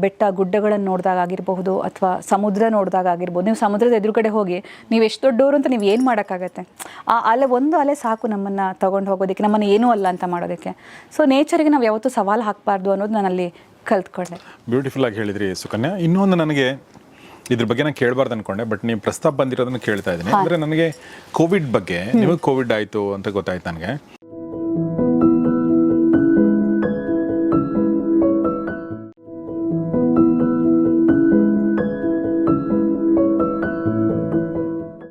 ಬೆಟ್ಟ ಗುಡ್ಡಗಳನ್ನು ನೋಡಿದಾಗ ಆಗಿರಬಹುದು, ಅಥವಾ ಸಮುದ್ರ ನೋಡಿದಾಗ ಆಗಿರ್ಬೋದು, ನೀವು ಸಮುದ್ರದ ಎದುರುಗಡೆ ಹೋಗಿ, ನೀವು ಎಷ್ಟು ದೊಡ್ಡವರು ಅಂತ ನೀವು ಏನು ಮಾಡೋಕ್ಕಾಗತ್ತೆ? ಆ ಅಲೆ, ಒಂದು ಅಲೆ ಸಾಕು ನಮ್ಮನ್ನು ತಗೊಂಡು ಹೋಗೋದಕ್ಕೆ, ನಮ್ಮನ್ನು ಏನೂ ಅಲ್ಲ ಅಂತ ಮಾಡೋದಕ್ಕೆ. ಸೊ ನೇಚರಿಗೆ ನಾವು ಯಾವತ್ತೂ ಸವಾಲು ಹಾಕಬಾರ್ದು ಅನ್ನೋದು ನಾನು ಅಲ್ಲಿ ಕಲ್ತ್ಕೊಂಡೆ. ಬ್ಯೂಟಿಫುಲ್ ಆಗಿ ಹೇಳಿದ್ರಿ ಸುಕನ್ಯಾ ಇನ್ನೊಂದು ನನಗೆ ಇದ್ರ ಬಗ್ಗೆ ನಾನು ಕೇಳಬಾರ್ದು ಅನ್ಕೊಂಡೆ ಬಟ್ ನೀವು ಪ್ರಸ್ತಾಪ ಬಂದಿರೋದನ್ನ ಕೇಳ್ತಾ ಇದ್ದೀನಿ. ಅಂದ್ರೆ ನನಗೆ ಕೋವಿಡ್ ಬಗ್ಗೆ ನಿಮಗೆ ಕೋವಿಡ್ ಆಯಿತು ಅಂತ ಗೊತ್ತಾಯ್ತು ನನಗೆ.